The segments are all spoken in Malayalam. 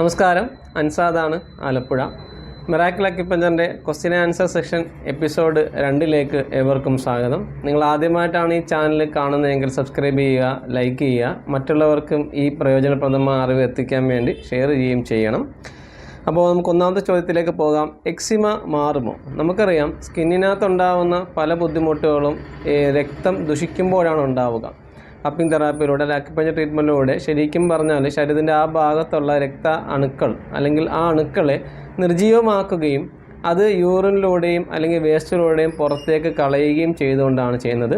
നമസ്കാരം. അൻസാദാണ് ആലപ്പുഴ. മിറാക്കിൾ അക്യുപ്പഞ്ചറിന്റെ ക്വസ്റ്റ്യൻ ആൻസർ സെക്ഷൻ എപ്പിസോഡ് രണ്ടിലേക്ക് ഏവർക്കും സ്വാഗതം. നിങ്ങൾ ആദ്യമായിട്ടാണ് ഈ ചാനൽ കാണുന്നതെങ്കിൽ സബ്സ്ക്രൈബ് ചെയ്യുക ലൈക്ക് ചെയ്യുക. മറ്റുള്ളവർക്കും ഈ പ്രയോജനപ്രദമായ അറിവ് എത്തിക്കാൻ വേണ്ടി ഷെയർ ചെയ്യുകയും ചെയ്യണം. അപ്പോൾ നമുക്ക് ഒന്നാമത്തെ ചോദ്യത്തിലേക്ക് പോകാം. എക്സിമ മാറുമോ? നമുക്കറിയാം സ്കിന്നിനകത്തുണ്ടാവുന്ന പല ബുദ്ധിമുട്ടുകളും രക്തം ദുഷിക്കുമ്പോഴാണ് ഉണ്ടാവുക. കപ്പിംഗ് തെറാപ്പിയിലൂടെ അക്യുപഞ്ചർ ട്രീറ്റ്മെന്റിലൂടെ ശരിക്കും പറഞ്ഞാൽ ശരീരത്തിന്റെ ആ ഭാഗത്തുള്ള രക്ത അണുക്കൾ അല്ലെങ്കിൽ ആ അണുക്കളെ നിർജീവമാക്കുകയും അത് യൂറിനിലൂടെയും അല്ലെങ്കിൽ വേസ്റ്റിലൂടെയും പുറത്തേക്ക് കളയുകയും ചെയ്തുകൊണ്ടാണ് ചെയ്യുന്നത്.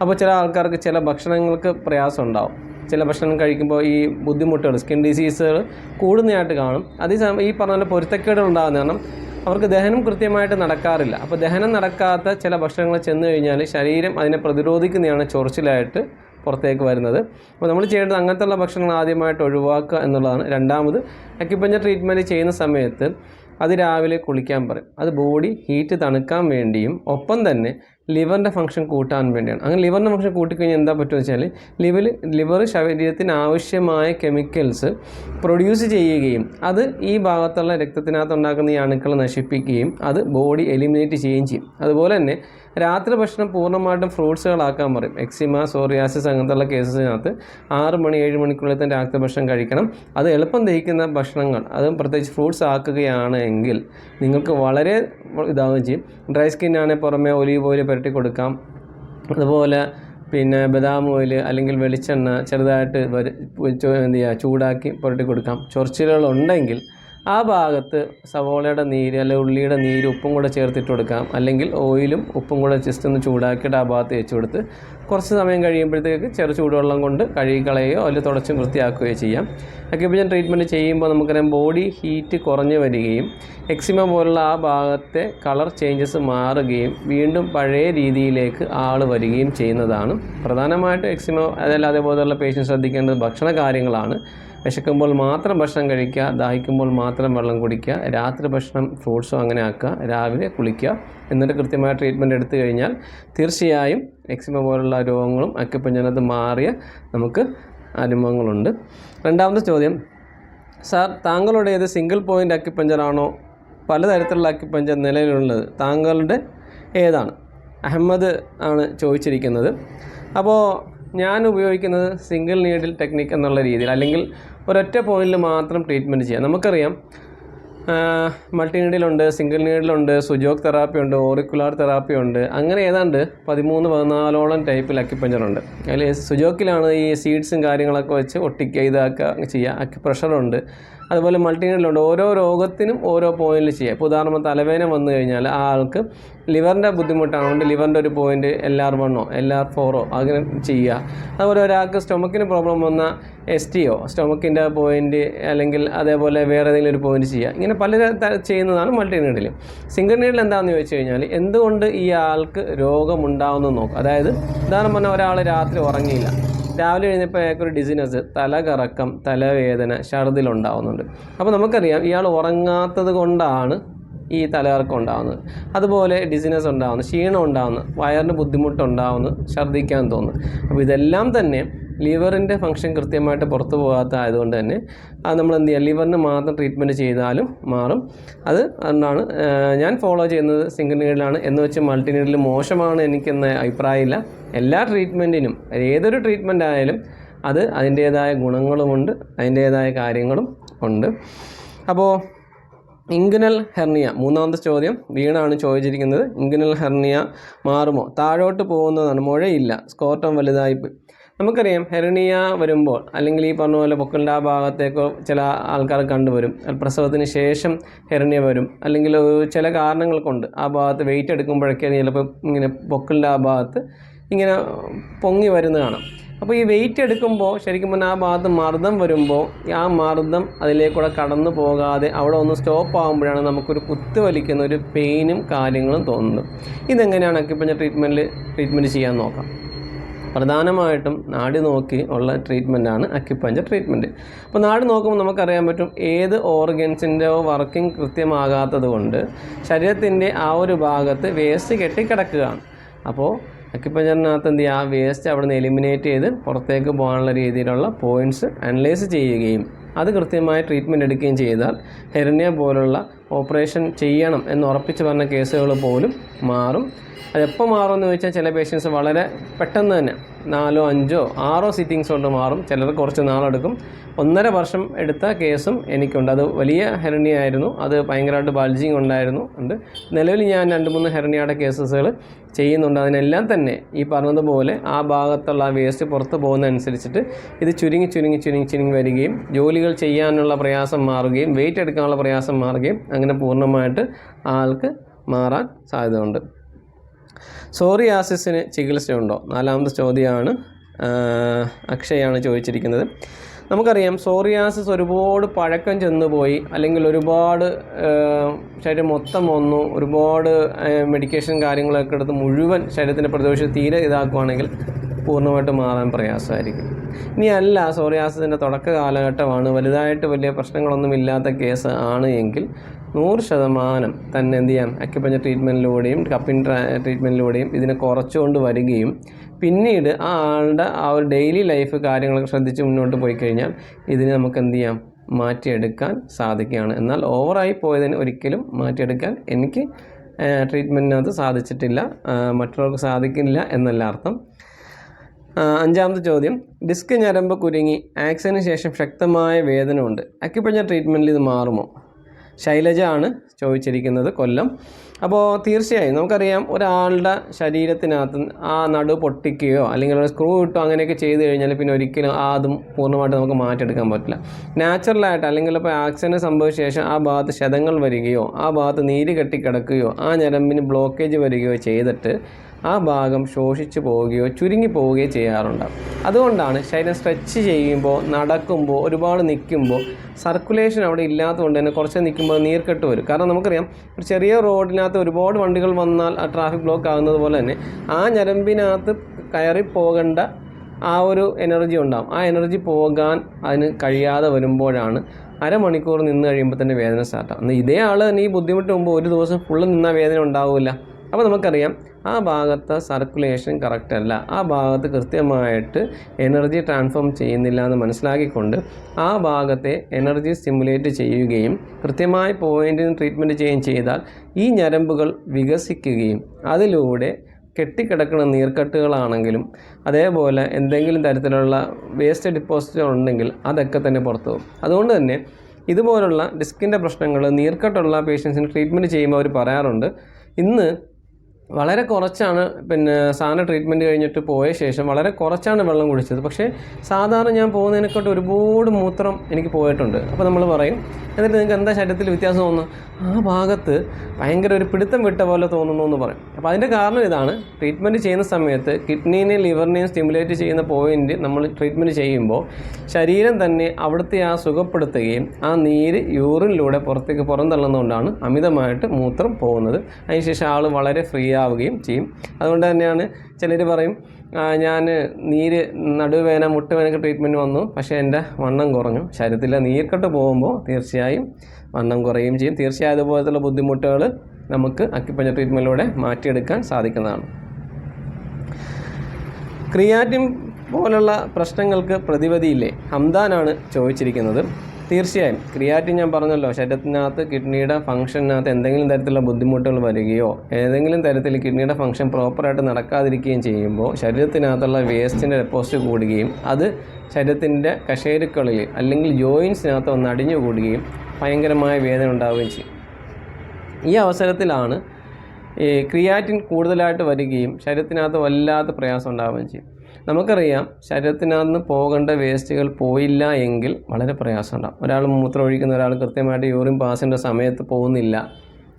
അപ്പോൾ ചില ആൾക്കാർക്ക് ചില ഭക്ഷണങ്ങൾക്ക് പ്രയാസം ഉണ്ടാവും ചില ഭക്ഷണം കഴിക്കുമ്പോൾ ഈ ബുദ്ധിമുട്ടുകൾ സ്കിൻ ഡിസീസുകൾ കൂടുന്നതായിട്ട് കാണും. അതേസമയം ഈ പറഞ്ഞ പോലെ പൊരുത്തക്കേടുകൾ ഉണ്ടാകുന്ന കാരണം അവർക്ക് ദഹനം കൃത്യമായിട്ട് നടക്കാറില്ല. അപ്പോൾ ദഹനം നടക്കാത്ത ചില ഭക്ഷണങ്ങൾ ചെന്ന് കഴിഞ്ഞാൽ ശരീരം അതിനെ പ്രതിരോധിക്കുന്നതാണ് ചൊറിച്ചിലായിട്ട് പുറത്തേക്ക് വരുന്നത്. അപ്പോൾ നമ്മൾ ചെയ്യേണ്ടത് അങ്ങനത്തെയുള്ള ഭക്ഷണങ്ങൾ ആദ്യമായിട്ട് ഒഴിവാക്കുക എന്നുള്ളതാണ്. രണ്ടാമത് അക്യുപഞ്ചർ ട്രീറ്റ്മെന്റ് ചെയ്യുന്ന സമയത്ത് അത് രാവിലെ കുളിക്കാൻ പറയും. അത് ബോഡി ഹീറ്റ് തണുക്കാൻ വേണ്ടിയും ഒപ്പം തന്നെ ലിവറിന്റെ ഫംഗ്ഷൻ കൂട്ടാൻ വേണ്ടിയാണ്. അങ്ങനെ ലിവറിന്റെ ഫംഗ്ഷൻ കൂട്ടിക്കഴിഞ്ഞാൽ എന്താ പറ്റുമെന്ന് വെച്ചാൽ ലിവർ ലിവർ ശരീരത്തിന് ആവശ്യമായ കെമിക്കൽസ് പ്രൊഡ്യൂസ് ചെയ്യുകയും അത് ഈ ഭാഗത്തുള്ള രക്തത്തിനകത്ത് ഉണ്ടാക്കുന്ന ഈ അണുക്കൾ നശിപ്പിക്കുകയും അത് ബോഡി എലിമിനേറ്റ് ചെയ്യുകയും ചെയ്യും. അതുപോലെ തന്നെ രാത്രി ഭക്ഷണം പൂർണമായിട്ടും ഫ്രൂട്ട്സുകളാക്കാൻ പറയും. എക്സിമ സോറിയാസിസ് അങ്ങനത്തെയുള്ള കേസസിനകത്ത് ആറ് മണി ഏഴ് മണിക്കുള്ളിൽ തന്നെ രാത്രി ഭക്ഷണം കഴിക്കണം. അത് എളുപ്പം ദഹിക്കുന്ന ഭക്ഷണങ്ങൾ. അതും പ്രത്യേകിച്ച് ഫ്രൂട്ട്സ് ആക്കുകയാണ് എങ്കിൽ നിങ്ങൾക്ക് വളരെ ഇതാവുകയും ചെയ്യും. ഡ്രൈ സ്കിന്നാണെങ്കിൽ പുറമെ ഒലീവ് ഓയിൽ പുരട്ടി കൊടുക്കാം. അതുപോലെ പിന്നെ ബദാം ഓയിൽ അല്ലെങ്കിൽ വെളിച്ചെണ്ണ ചെറുതായിട്ട് എന്ത് ചെയ്യുക? ചൂടാക്കി പുരട്ടി കൊടുക്കാം. ചൊറിച്ചിലുകൾ ഉണ്ടെങ്കിൽ ആ ഭാഗത്ത് സവോളയുടെ നീര് അല്ലെങ്കിൽ ഉള്ളിയുടെ നീര് ഉപ്പും കൂടെ ചേർത്തിട്ട് കൊടുക്കാം. അല്ലെങ്കിൽ ഓയിലും ഉപ്പും കൂടെ ജസ്റ്റ് ഒന്ന് ചൂടാക്കിയിട്ട് ആ ഭാഗത്ത് വെച്ച് കൊടുത്ത് കുറച്ച് സമയം കഴിയുമ്പോഴത്തേക്ക് ചെറു ചൂടുവെള്ളം കൊണ്ട് കഴുകി കളയുകയോ അല്ലെങ്കിൽ തുടച്ചും വൃത്തിയാക്കുകയോ ചെയ്യാം. അക്യുപഞ്ചർ ട്രീറ്റ്മെന്റ് ചെയ്യുമ്പോൾ നമുക്കറിയാം ബോഡി ഹീറ്റ് കുറഞ്ഞു വരികയും എക്സിമ പോലുള്ള ആ ഭാഗത്തെ കളർ ചേഞ്ചസ് മാറുകയും വീണ്ടും പഴയ രീതിയിലേക്ക് ആൾ വരികയും ചെയ്യുന്നതാണ്. പ്രധാനമായിട്ടും എക്സിമ അതല്ല അതേപോലെയുള്ള പേഷ്യൻ ശ്രദ്ധിക്കേണ്ടത് ഭക്ഷണ കാര്യങ്ങളാണ് വിശക്കുമ്പോൾ മാത്രം ഭക്ഷണം കഴിക്കുക ദാഹിക്കുമ്പോൾ മാത്രം വെള്ളം കുടിക്കുക രാത്രി ഭക്ഷണം ഫ്രൂട്ട്സും അങ്ങനെ ആക്കുക രാവിലെ കുളിക്കുക എന്നിട്ട് കൃത്യമായ ട്രീറ്റ്മെന്റ് എടുത്തു കഴിഞ്ഞാൽ തീർച്ചയായും എക്സിമ പോലുള്ള രോഗങ്ങളും അക്യുപഞ്ചനത്ത് മാറിയ നമുക്ക് അനുഭവങ്ങളുണ്ട്. രണ്ടാമത്തെ ചോദ്യം സാർ താങ്കളുടേത് സിംഗിൾ പോയിന്റ് അക്കിപ്പഞ്ചറാണോ പലതരത്തിലുള്ള അക്കിപ്പഞ്ചർ നിലവിലുള്ളത്. താങ്കളുടെ ഏതാണ്? അഹമ്മദ് ആണ് ചോദിച്ചിരിക്കുന്നത്. അപ്പോൾ ഞാൻ ഉപയോഗിക്കുന്നത് സിംഗിൾ നീഡിൽ ടെക്നിക് എന്നുള്ള രീതിയിൽ അല്ലെങ്കിൽ ഒരൊറ്റ പോയിന്റിൽ മാത്രം ട്രീറ്റ്മെന്റ് ചെയ്യാം. നമുക്കറിയാം മൾട്ടി നീഡിലുണ്ട് സിംഗിൾ നീഡിലുണ്ട് സുജോക് തെറാപ്പി ഉണ്ട് ഓറിക്കുലാർ തെറാപ്പി ഉണ്ട്. അങ്ങനെ ഏതാണ്ട് പതിമൂന്ന് പതിനാലോളം ടൈപ്പിൽ അക്യുപഞ്ചറുണ്ട് അതിൽ സുജോക്കിലാണ് ഈ സീഡ്സും കാര്യങ്ങളൊക്കെ വെച്ച് ഒട്ടിക്കുക ഇതാക്കുക ചെയ്യുക. അക്യുപ്രഷറുണ്ട് അതുപോലെ മൾട്ടിനുണ്ട് ഓരോ രോഗത്തിനും ഓരോ പോയിന്റിൽ ചെയ്യുക ഇപ്പോൾ ഉദാഹരണം തലവേദന വന്നു കഴിഞ്ഞാൽ ആ ആൾക്ക് ലിവറിന്റെ ബുദ്ധിമുട്ടാണ് ലിവറിന്റെ ഒരു പോയിന്റ് എൽ ആർ വണ്ണോ എൽ ആർ ഫോറോ അങ്ങനെ ചെയ്യുക. അതുപോലെ ഒരാൾക്ക് സ്റ്റൊമക്കിന് പ്രോബ്ലം വന്ന എസ് ടി ഒ സ്റ്റൊമക്കിന്റെ പോയിന്റ് അല്ലെങ്കിൽ അതേപോലെ വേറെ ഏതെങ്കിലും ഒരു പോയിന്റ് ചെയ്യുക. ഇങ്ങനെ പല ചെയ്യുന്നതാണ് മൾട്ടിനേഡിൽ സിംഗിൾ നീഡിൽ എന്താണെന്ന് ചോദിച്ചു കഴിഞ്ഞാൽ എന്തുകൊണ്ട് ഈ ആൾക്ക് രോഗമുണ്ടാവുമെന്ന് നോക്കുക. അതായത് ഉദാഹരണം പറഞ്ഞാൽ ഒരാൾ രാത്രി ഉറങ്ങിയില്ല. രാവിലെ എഴുന്നപ്പോൾ അയാൾക്കൊരു ഡിസിനസ് തലകറക്കം തലവേദന ഛർദിലുണ്ടാവുന്നുണ്ട് അപ്പോൾ നമുക്കറിയാം ഇയാൾ ഉറങ്ങാത്തത് കൊണ്ടാണ് ഈ തലകറക്കം ഉണ്ടാകുന്നത് അതുപോലെ ഡിസിനസ് ഉണ്ടാകുന്നു ക്ഷീണം ഉണ്ടാകുന്നു വയറിന് ബുദ്ധിമുട്ടുണ്ടാകുന്നു ഛർദ്ദിക്കാൻ തോന്നുന്നു. അപ്പോൾ ഇതെല്ലാം തന്നെ ലിവറിന്റെ ഫംഗ്ഷൻ കൃത്യമായിട്ട് പുറത്തു പോകാത്ത ആയതുകൊണ്ട് തന്നെ അത് നമ്മൾ എന്ത് ചെയ്യുക ലിവറിന് മാത്രം ട്രീറ്റ്മെന്റ് ചെയ്താലും മാറും. അത് അതുകൊണ്ടാണ് ഞാൻ ഫോളോ ചെയ്യുന്നത് സിംഗിൾ നീഡിലാണ് എന്ന് വെച്ച് മൾട്ടി നീഡിൽ മോശമാണ് എനിക്കെന്ന അഭിപ്രായമില്ല. എല്ലാ ട്രീറ്റ്മെന്റിനും ഏതൊരു ട്രീറ്റ്മെന്റ് ആയാലും അത് അതിന്റേതായ ഗുണങ്ങളുമുണ്ട് അതിന്റേതായ കാര്യങ്ങളും ഉണ്ട്. അപ്പോൾ ഇൻഗുനൽ ഹെർണിയ മൂന്നാമത്തെ ചോദ്യം വീണാണ് ചോദിച്ചിരിക്കുന്നത്. ഇൻഗുനൽ ഹെർണിയ മാറുമോ? താഴോട്ട് പോകുന്നതാണ് മുഴയില്ല സ്കോർട്ടം വലുതായി നമുക്കറിയാം ഹെർണിയ വരുമ്പോൾ അല്ലെങ്കിൽ ഈ പറഞ്ഞ പോലെ പൊക്കലിന്റെ ആ ഭാഗത്തേക്കോ ചില ആൾക്കാർ കണ്ടുവരും. പ്രസവത്തിന് ശേഷം ഹെർണിയ വരും. അല്ലെങ്കിൽ ചില കാരണങ്ങൾ കൊണ്ട് ആ ഭാഗത്ത് വെയിറ്റ് എടുക്കുമ്പോഴൊക്കെ ചിലപ്പോൾ ഇങ്ങനെ പൊക്കലിന്റെ ആ ഭാഗത്ത് ഇങ്ങനെ പൊങ്ങി വരുന്ന കാണാം അപ്പോൾ ഈ വെയിറ്റ് എടുക്കുമ്പോൾ ശരിക്കും പറഞ്ഞാൽ ആ ഭാഗത്ത് മർദ്ദം വരുമ്പോൾ ആ മർദ്ദം അതിലേക്കൂടെ കടന്നു പോകാതെ അവിടെ ഒന്ന് സ്റ്റോപ്പ് ആകുമ്പോഴാണ് നമുക്കൊരു കുത്ത് വലിക്കുന്ന ഒരു പെയിനും കാര്യങ്ങളും തോന്നുന്നത്. ഇതെങ്ങനെയാണ് അക്യുപഞ്ചർ ട്രീറ്റ്മെന്റിൽ ട്രീറ്റ്മെന്റ് ചെയ്യാൻ നോക്കാം. പ്രധാനമായിട്ടും നാടി നോക്കി ഉള്ള ട്രീറ്റ്മെന്റാണ് അക്യുപഞ്ചർ ട്രീറ്റ്മെന്റ് അപ്പോൾ നാടി നോക്കുമ്പോൾ നമുക്കറിയാൻ പറ്റും ഏത് ഓർഗൻസിന്റെ വർക്കിംഗ് കൃത്യമാകാത്തത് കൊണ്ട് ശരീരത്തിന്റെ ആ ഒരു ഭാഗത്ത് വേസ്റ്റ് കെട്ടിക്കിടക്കുകയാണ്. അപ്പോൾ അക്യുപഞ്ചറിനകത്ത് എന്ത് ചെയ്യുക ആ വേസ്റ്റ് അവിടെ നിന്ന് എലിമിനേറ്റ് ചെയ്ത് പുറത്തേക്ക് പോകാനുള്ള രീതിയിലുള്ള പോയിന്റ്സ് അനലൈസ് ചെയ്യുകയും അത് കൃത്യമായ ട്രീറ്റ്മെന്റ് എടുക്കുകയും ചെയ്താൽ ഹെർണിയ പോലുള്ള ഓപ്പറേഷൻ ചെയ്യണം എന്ന് ഉറപ്പിച്ച് പറഞ്ഞ കേസുകൾ പോലും മാറും. അതെപ്പോൾ മാറുമെന്ന് ചോദിച്ചാൽ ചില പേഷ്യൻസ് വളരെ പെട്ടെന്ന് തന്നെ. നാലോ അഞ്ചോ ആറോ സിറ്റിങ്സ് കൊണ്ട് മാറും. ചിലർ കുറച്ച് നാളെടുക്കും. ഒന്നര വർഷം എടുത്ത കേസും എനിക്കുണ്ട്. അത് വലിയ ഹെർണിയ ആയിരുന്നു അത് ഭയങ്കരമായിട്ട് ബൾജിങ് ഉണ്ടായിരുന്നു. ഉണ്ട്. നിലവിൽ ഞാൻ രണ്ട് മൂന്ന് ഹെർണിയയുടെ കേസസുകൾ ചെയ്യുന്നുണ്ട്. അതിനെല്ലാം തന്നെ ഈ പറഞ്ഞതുപോലെ ആ ഭാഗത്തുള്ള വേസ്റ്റ് പുറത്ത് പോകുന്നതനുസരിച്ചിട്ട് ഇത് ചുരുങ്ങി ചുരുങ്ങി ചുരുങ്ങി ചുരുങ്ങി വരികയും ജോലികൾ ചെയ്യാനുള്ള പ്രയാസം മാറുകയും വെയിറ്റ് എടുക്കാനുള്ള പ്രയാസം മാറുകയും അങ്ങനെ പൂർണമായിട്ട് ആൾക്ക് മാറാൻ സാധ്യതയുണ്ട്. സോറിയാസിസിന് ചികിത്സയുണ്ടോ? നാലാമത്തെ ചോദ്യമാണ് അക്ഷയാണ് ചോദിച്ചിരിക്കുന്നത്. നമുക്കറിയാം സോറിയാസിസ് ഒരുപാട് പഴക്കം ചെന്നുപോയി അല്ലെങ്കിൽ ഒരുപാട് ശരീരം മൊത്തം വന്നു ഒരുപാട് മെഡിക്കേഷൻ കാര്യങ്ങളൊക്കെ എടുത്ത് മുഴുവൻ ശരീരത്തിന്റെ പ്രതിരോധം തീരെ ഇതാക്കുവാണെങ്കിൽ പൂർണമായിട്ട് മാറാൻ പ്രയാസമായിരിക്കും. ഇനി അല്ല സോറിയാസിന്റെ തുടക്ക കാലഘട്ടമാണ്. വലുതായിട്ട് വലിയ പ്രശ്നങ്ങളൊന്നും ഇല്ലാത്ത കേസ് ആണ് എങ്കിൽ നൂറ് ശതമാനം തന്നെ എന്ത് ചെയ്യാം? അക്യുപഞ്ചർ ട്രീറ്റ്മെന്റിലൂടെയും കപ്പിൻ ട്രീറ്റ്മെന്റിലൂടെയും ഇതിനെ കുറച്ചുകൊണ്ട് വരികയും പിന്നീട് ആ ആളുടെ ആ ഒരു ഡെയിലി ലൈഫ് കാര്യങ്ങളൊക്കെ ശ്രദ്ധിച്ച് മുന്നോട്ട് പോയി കഴിഞ്ഞാൽ ഇതിനെ നമുക്ക് എന്ത് ചെയ്യാം? മാറ്റിയെടുക്കാൻ സാധിക്കുകയാണ്. എന്നാൽ ഓവറായി പോയതിന് ഒരിക്കലും മാറ്റിയെടുക്കാൻ എനിക്ക് ട്രീറ്റ്മെന്റിനകത്ത് സാധിച്ചിട്ടില്ല. മറ്റുള്ളവർക്ക് സാധിക്കില്ല എന്നല്ല അർത്ഥം. അഞ്ചാമത്തെ ചോദ്യം. ഡിസ്ക് ഞരമ്പ് കുരുങ്ങി. ആക്സിന് ശേഷം ശക്തമായ വേദന ഉണ്ട് അക്യുപഞ്ചർ ട്രീറ്റ്മെന്റിൽ ഇത് മാറുമോ? ശൈലജ ആണ് ചോദിച്ചിരിക്കുന്നത് കൊല്ലം. അപ്പോൾ തീർച്ചയായും നമുക്കറിയാം ഒരാളുടെ ശരീരത്തിനകത്ത് ആ നടു പൊട്ടിക്കുകയോ അല്ലെങ്കിൽ ഒരു സ്ക്രൂ ഇട്ടോ അങ്ങനെയൊക്കെ ചെയ്ത് കഴിഞ്ഞാൽ പിന്നെ ഒരിക്കലും ആ അതും പൂർണമായിട്ട് നമുക്ക് മാറ്റിയെടുക്കാൻ പറ്റില്ല. നാച്ചുറലായിട്ട് അല്ലെങ്കിൽ ഇപ്പോൾ ആക്സിഡന്റ് സംഭവിച്ച ശേഷം ആ ഭാഗത്ത് ക്ഷതങ്ങൾ വരികയോ ആ ഭാഗത്ത് നീര് കെട്ടിക്കിടക്കുകയോ ആ ഞരമ്പിന് ബ്ലോക്കേജ് വരികയോ ചെയ്തിട്ട് ആ ഭാഗം ശോഷിച്ചു പോവുകയോ ചുരുങ്ങി പോവുകയോ ചെയ്യാറുണ്ട് അതുകൊണ്ടാണ് ശരീരം സ്ട്രെച്ച് ചെയ്യുമ്പോൾ നടക്കുമ്പോൾ ഒരുപാട് നിൽക്കുമ്പോൾ സർക്കുലേഷൻ അവിടെ ഇല്ലാത്തതുകൊണ്ട് തന്നെ കുറച്ച് നിൽക്കുമ്പോൾ നീർക്കെട്ട് വരും. കാരണം നമുക്കറിയാം ഒരു ചെറിയ റോഡിനകത്ത് ഒരുപാട് വണ്ടികൾ വന്നാൽ ആ ട്രാഫിക് ബ്ലോക്ക് ആകുന്നത് പോലെ തന്നെ ആ ഞരമ്പിനകത്ത് കയറി പോകേണ്ട ആ ഒരു എനർജി ഉണ്ടാകും ആ എനർജി പോകാൻ അതിന് കഴിയാതെ വരുമ്പോഴാണ് അരമണിക്കൂർ നിന്ന് കഴിയുമ്പോൾ തന്നെ വേദന സ്റ്റാർട്ടാകും ഇതേ ആൾ തന്നെ ഈ ബുദ്ധിമുട്ട് മുമ്പ് ഒരു ദിവസം ഫുള്ള് നിന്നാൽ വേദന ഉണ്ടാവില്ല. അപ്പോൾ നമുക്കറിയാം ആ ഭാഗത്ത് സർക്കുലേഷൻ കറക്റ്റ് അല്ല. ആ ഭാഗത്ത് കൃത്യമായിട്ട് എനർജി ട്രാൻസ്ഫോം ചെയ്യുന്നില്ല എന്ന് മനസ്സിലാക്കിക്കൊണ്ട് ആ ഭാഗത്തെ എനർജി സ്റ്റിമുലേറ്റ് ചെയ്യുകയും കൃത്യമായ പോയിന്റിന് ട്രീറ്റ്മെന്റ് ചെയ്യുകയും ചെയ്താൽ ഈ ഞരമ്പുകൾ വികസിക്കുകയും അതിലൂടെ കെട്ടിക്കിടക്കുന്ന നീർക്കെട്ടുകളാണെങ്കിലും അതേപോലെ എന്തെങ്കിലും തരത്തിലുള്ള വേസ്റ്റ് ഡിപ്പോസിറ്റുകൾ ഉണ്ടെങ്കിൽ അതൊക്കെ തന്നെ പുറത്തു പോകും. അതുകൊണ്ട് തന്നെ ഇതുപോലുള്ള ഡിസ്കിന്റെ പ്രശ്നങ്ങൾ നീർക്കെട്ടുള്ള പേഷ്യൻസിന് ട്രീറ്റ്മെന്റ് ചെയ്യുമ്പോൾ അവർ പറയാറുണ്ട് ഇന്ന് വളരെ കുറച്ചാണ് പിന്നെ സാധാരണ ട്രീറ്റ്മെന്റ് കഴിഞ്ഞിട്ട് പോയ ശേഷം വളരെ കുറച്ചാണ് വെള്ളം കുടിച്ചത്. പക്ഷേ സാധാരണ ഞാൻ പോകുന്നതിനെക്കാട്ട് ഒരുപാട് മൂത്രം എനിക്ക് പോയിട്ടുണ്ട്. അപ്പോൾ നമ്മൾ പറയും എന്നിട്ട് നിങ്ങൾക്ക് എന്താ ശരീരത്തിൽ വ്യത്യാസം തോന്നുന്നു ആ ഭാഗത്ത് ഭയങ്കര ഒരു പിടുത്തം വിട്ട പോലെ തോന്നുന്നു എന്ന് പറയും. അപ്പോൾ അതിന്റെ കാരണം ഇതാണ് ട്രീറ്റ്മെന്റ് ചെയ്യുന്ന സമയത്ത് കിഡ്നീനെയും ലിവറിനെയും സ്റ്റിമുലേറ്റ് ചെയ്യുന്ന പോയിന്റ് നമ്മൾ ട്രീറ്റ്മെന്റ് ചെയ്യുമ്പോൾ ശരീരം തന്നെ അവിടുത്തെ ആ സുഖപ്പെടുത്തുകയും ആ നീര് യൂറിനിലൂടെ പുറത്തേക്ക് പുറന്തള്ളുന്നതുകൊണ്ടാണ് അമിതമായിട്ട് മൂത്രം പോകുന്നത്. അതിനുശേഷം ആൾ വളരെ ഫ്രീ ആവുകയും ചെയ്യും. അതുകൊണ്ട് തന്നെയാണ് ചിലർ പറയും ഞാൻ നീര് നടുവേന മുട്ടുവേനക്ക് ട്രീറ്റ്മെന്റ് വന്നു. പക്ഷേ എന്റെ വണ്ണം കുറഞ്ഞു. ശരീരത്തിലെ നീർക്കെട്ട് പോകുമ്പോൾ തീർച്ചയായും വണ്ണം കുറയുകയും ചെയ്യും. തീർച്ചയായും അതുപോലത്തുള്ള ബുദ്ധിമുട്ടുകൾ നമുക്ക് അക്യുപഞ്ചർ ട്രീറ്റ്മെന്റിലൂടെ മാറ്റിയെടുക്കാൻ സാധിക്കുന്നതാണ്. ക്രിയാറ്റിൻ പോലുള്ള പ്രശ്നങ്ങൾക്ക് പ്രതിവിധിയില്ലേ? ഹംദാനാണ് ചോദിച്ചിരിക്കുന്നത്. തീർച്ചയായും. ക്രിയാറ്റിൻ ഞാൻ പറഞ്ഞല്ലോ ശരീരത്തിനകത്ത് കിഡ്നിയുടെ ഫംഗ്ഷനകത്ത് എന്തെങ്കിലും തരത്തിലുള്ള ബുദ്ധിമുട്ടുകൾ വരികയോ ഏതെങ്കിലും തരത്തിൽ കിഡ്നിയുടെ ഫംഗ്ഷൻ പ്രോപ്പറായിട്ട് നടക്കാതിരിക്കുകയും ചെയ്യുമ്പോൾ ശരീരത്തിനകത്തുള്ള വേസ്റ്റിന്റെ ഡെപ്പോസിറ്റ് കൂടുകയും അത് ശരീരത്തിന്റെ കശേരുക്കളിൽ അല്ലെങ്കിൽ ജോയിൻസിനകത്ത് ഒന്ന് അടിഞ്ഞു കൂടുകയും ഭയങ്കരമായ വേദന ഉണ്ടാവുകയും ചെയ്യും. ഈ അവസരത്തിലാണ് ഈ ക്രിയാറ്റിൻ കൂടുതലായിട്ട് വരികയും ശരീരത്തിനകത്ത് വല്ലാത്ത പ്രയാസം ഉണ്ടാവുകയും ചെയ്യും. നമുക്കറിയാം ശരീരത്തിനകത്ത് പോകേണ്ട വേസ്റ്റുകൾ പോയില്ല എങ്കിൽ വളരെ പ്രയാസം ഉണ്ടാകും ഒരാൾ മൂത്രം ഒഴിക്കുന്ന ഒരാൾ കൃത്യമായിട്ട് യൂറിൻ പാസിന്റെ സമയത്ത് പോകുന്നില്ല.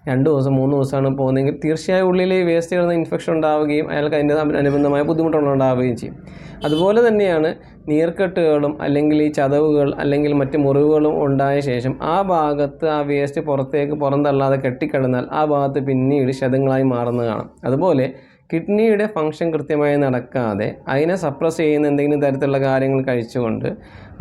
രണ്ട് ദിവസം മൂന്ന് ദിവസമാണ് പോകുന്നതെങ്കിൽ തീർച്ചയായും ഉള്ളിൽ ഈ വേസ്റ്റുകളിൽ നിന്ന് ഇൻഫെക്ഷൻ ഉണ്ടാവുകയും അയാൾക്ക് അതിന്റെ അനുബന്ധമായ ബുദ്ധിമുട്ടുകളുണ്ടാവുകയും ചെയ്യും. അതുപോലെ തന്നെയാണ് നീർക്കെട്ടുകളും അല്ലെങ്കിൽ ഈ ചതവുകൾ അല്ലെങ്കിൽ മറ്റ് മുറിവുകളും ഉണ്ടായ ശേഷം ആ ഭാഗത്ത് ആ വേസ്റ്റ് പുറത്തേക്ക് പുറന്തള്ളാതെ കെട്ടിക്കിടന്നാൽ ആ ഭാഗത്ത് പിന്നീട് ക്ഷതങ്ങളായി മാറുന്നത് കാണാം. അതുപോലെ കിഡ്നിയുടെ ഫങ്ഷൻ കൃത്യമായി നടക്കാതെ അതിനെ സപ്രസ് ചെയ്യുന്ന എന്തെങ്കിലും തരത്തിലുള്ള കാര്യങ്ങൾ കഴിച്ചുകൊണ്ട്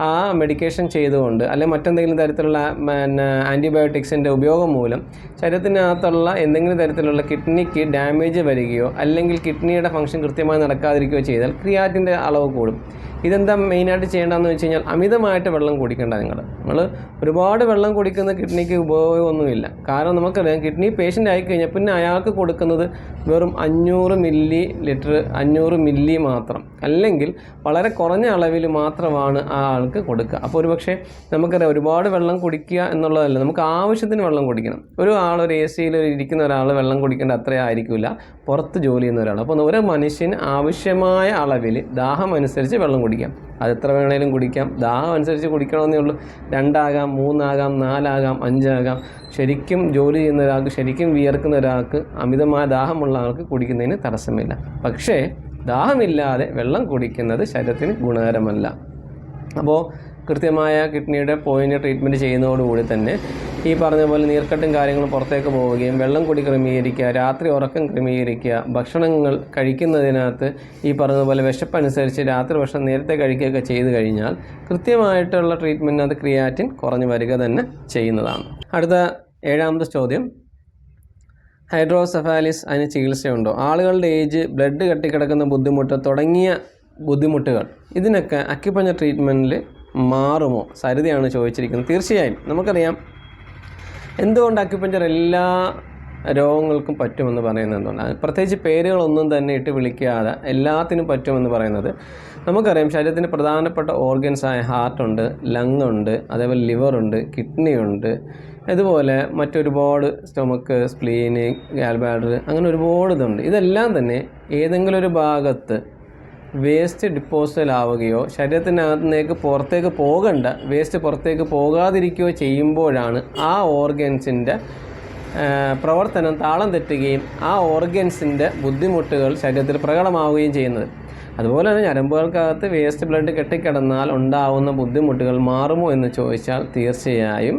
ആ മെഡിക്കേഷൻ ചെയ്തുകൊണ്ട് അല്ലെങ്കിൽ മറ്റെന്തെങ്കിലും തരത്തിലുള്ള പിന്നെ ആന്റിബയോട്ടിക്സിന്റെ ഉപയോഗം മൂലം ശരീരത്തിനകത്തുള്ള എന്തെങ്കിലും തരത്തിലുള്ള കിഡ്നിക്ക് ഡാമേജ് വരികയോ അല്ലെങ്കിൽ കിഡ്നിയുടെ ഫങ്ഷൻ കൃത്യമായി നടക്കാതിരിക്കുകയോ ചെയ്താൽ ക്രിയാറ്റിന്റെ അളവ് കൂടും. ഇതെന്താ മെയിനായിട്ട് ചെയ്യേണ്ടതെന്ന് വെച്ച് കഴിഞ്ഞാൽ അമിതമായിട്ട് വെള്ളം കുടിക്കേണ്ട നിങ്ങൾ. നമ്മൾ ഒരുപാട് വെള്ളം കുടിക്കുന്ന കിഡ്നിക്ക് ഉപയോഗമൊന്നുമില്ല. കാരണം നമുക്കറിയാം കിഡ്നി പേഷ്യന്റ് ആയിക്കഴിഞ്ഞാൽ പിന്നെ അയാൾക്ക് കൊടുക്കുന്നത് വെറും അഞ്ഞൂറ് മില്ലി ലിറ്റർ അഞ്ഞൂറ് മില്ലി മാത്രം. അല്ലെങ്കിൽ വളരെ കുറഞ്ഞ അളവിൽ മാത്രമാണ് ആ ആൾക്ക് കൊടുക്കുക. അപ്പോൾ ഒരു പക്ഷേ നമുക്കറിയാം ഒരുപാട് വെള്ളം കുടിക്കുക എന്നുള്ളതല്ല നമുക്ക് ആവശ്യത്തിന് വെള്ളം കുടിക്കണം. ഒരു ആൾ ഒരു എ സിയിൽ ഇരിക്കുന്ന ഒരാൾ വെള്ളം കുടിക്കേണ്ട അത്ര ആയിരിക്കില്ല. പുറത്ത് ജോലി ചെയ്യുന്ന ഒരാൾ അപ്പോൾ ഒരു മനുഷ്യന് ആവശ്യമായ അളവിൽ ദാഹം അനുസരിച്ച് വെള്ളം കുടിക്കാം. അത് എത്ര വേണേലും കുടിക്കാം. ദാഹം അനുസരിച്ച് കുടിക്കണമെന്നേ ഉള്ളൂ. രണ്ടാകാം മൂന്നാകാം നാലാകാം അഞ്ചാകാം. ശരിക്കും ജോലി ചെയ്യുന്ന ഒരാൾക്ക് ശരിക്കും വിയർക്കുന്ന ഒരാൾക്ക് അമിതമായ ദാഹമുള്ള ആൾക്ക് കുടിക്കുന്നതിന് തടസ്സമില്ല. പക്ഷേ ദാഹമില്ലാതെ വെള്ളം കുടിക്കുന്നത് ശരീരത്തിന് ഗുണകരമല്ല. അപ്പോൾ കൃത്യമായ കിഡ്നിയുടെ പോയിന്റ് ട്രീറ്റ്മെന്റ് ചെയ്യുന്നതോടുകൂടി തന്നെ ഈ പറഞ്ഞ പോലെ നീർക്കെട്ടും കാര്യങ്ങളും പുറത്തേക്ക് പോവുകയും വെള്ളം കൂടി ക്രമീകരിക്കുക രാത്രി ഉറക്കം ക്രമീകരിക്കുക ഭക്ഷണങ്ങൾ കഴിക്കുന്നതിനകത്ത് ഈ പറഞ്ഞ പോലെ വിശപ്പനുസരിച്ച് രാത്രി ഭക്ഷണം നേരത്തെ കഴിക്കുകയൊക്കെ ചെയ്തു കഴിഞ്ഞാൽ കൃത്യമായിട്ടുള്ള ട്രീറ്റ്മെന്റിനകത്ത് ക്രിയാറ്റിൻ കുറഞ്ഞു വരിക തന്നെ ചെയ്യുന്നതാണ്. അടുത്ത ഏഴാമത്തെ ചോദ്യം. ഹൈഡ്രോസെഫാലിസ് അതിന് ചികിത്സയുണ്ടോ? ആളുകളുടെ ഏജ് ബ്ലഡ് കെട്ടിക്കിടക്കുന്ന ബുദ്ധിമുട്ട് തുടങ്ങിയ ബുദ്ധിമുട്ടുകൾ ഇതിനൊക്കെ അക്യുപഞ്ചർ ട്രീറ്റ്മെന്റിൽ മാറുമോ? സരിതയാണ് ചോദിച്ചിരിക്കുന്നത്. തീർച്ചയായും. നമുക്കറിയാം എന്തുകൊണ്ട് അക്യുപഞ്ചർ എല്ലാ രോഗങ്ങൾക്കും പറ്റുമെന്ന് പറയുന്നത് എന്തുകൊണ്ടാണ് പ്രത്യേകിച്ച് പേരുകളൊന്നും തന്നെ ഇട്ട് വിളിക്കാതെ എല്ലാത്തിനും പറ്റുമെന്ന് പറയുന്നത് നമുക്കറിയാം ശരീരത്തിന് പ്രധാനപ്പെട്ട ഓർഗൻസായ ഹാർട്ടുണ്ട് ലങ് ഉണ്ട് അതേപോലെ ലിവറുണ്ട് കിഡ്നി ഉണ്ട് അതുപോലെ മറ്റൊരുപാട് സ്റ്റൊമക്ക് സ്പ്ലീന് ഗാൽബാഡർ അങ്ങനെ ഒരുപാട് ഇതുണ്ട്. ഇതെല്ലാം തന്നെ ഏതെങ്കിലും ഒരു ഭാഗത്ത് വേസ്റ്റ് ഡിപ്പോസൽ ആവുകയോ ശരീരത്തിനകത്തേക്ക് പുറത്തേക്ക് പോകണ്ട വേസ്റ്റ് പുറത്തേക്ക് പോകാതിരിക്കുകയോ ചെയ്യുമ്പോഴാണ് ആ ഓർഗൻസിന്റെ പ്രവർത്തനം താളം തെറ്റുകയും ആ ഓർഗൻസിന്റെ ബുദ്ധിമുട്ടുകൾ ശരീരത്തിൽ പ്രകടമാവുകയും ചെയ്യുന്നത്. അതുപോലെ തന്നെ ഞരമ്പുകൾക്കകത്ത് വേസ്റ്റ് ബ്ലഡ് കെട്ടിക്കിടന്നാൽ ഉണ്ടാവുന്ന ബുദ്ധിമുട്ടുകൾ മാറുമോ എന്ന് ചോദിച്ചാൽ തീർച്ചയായും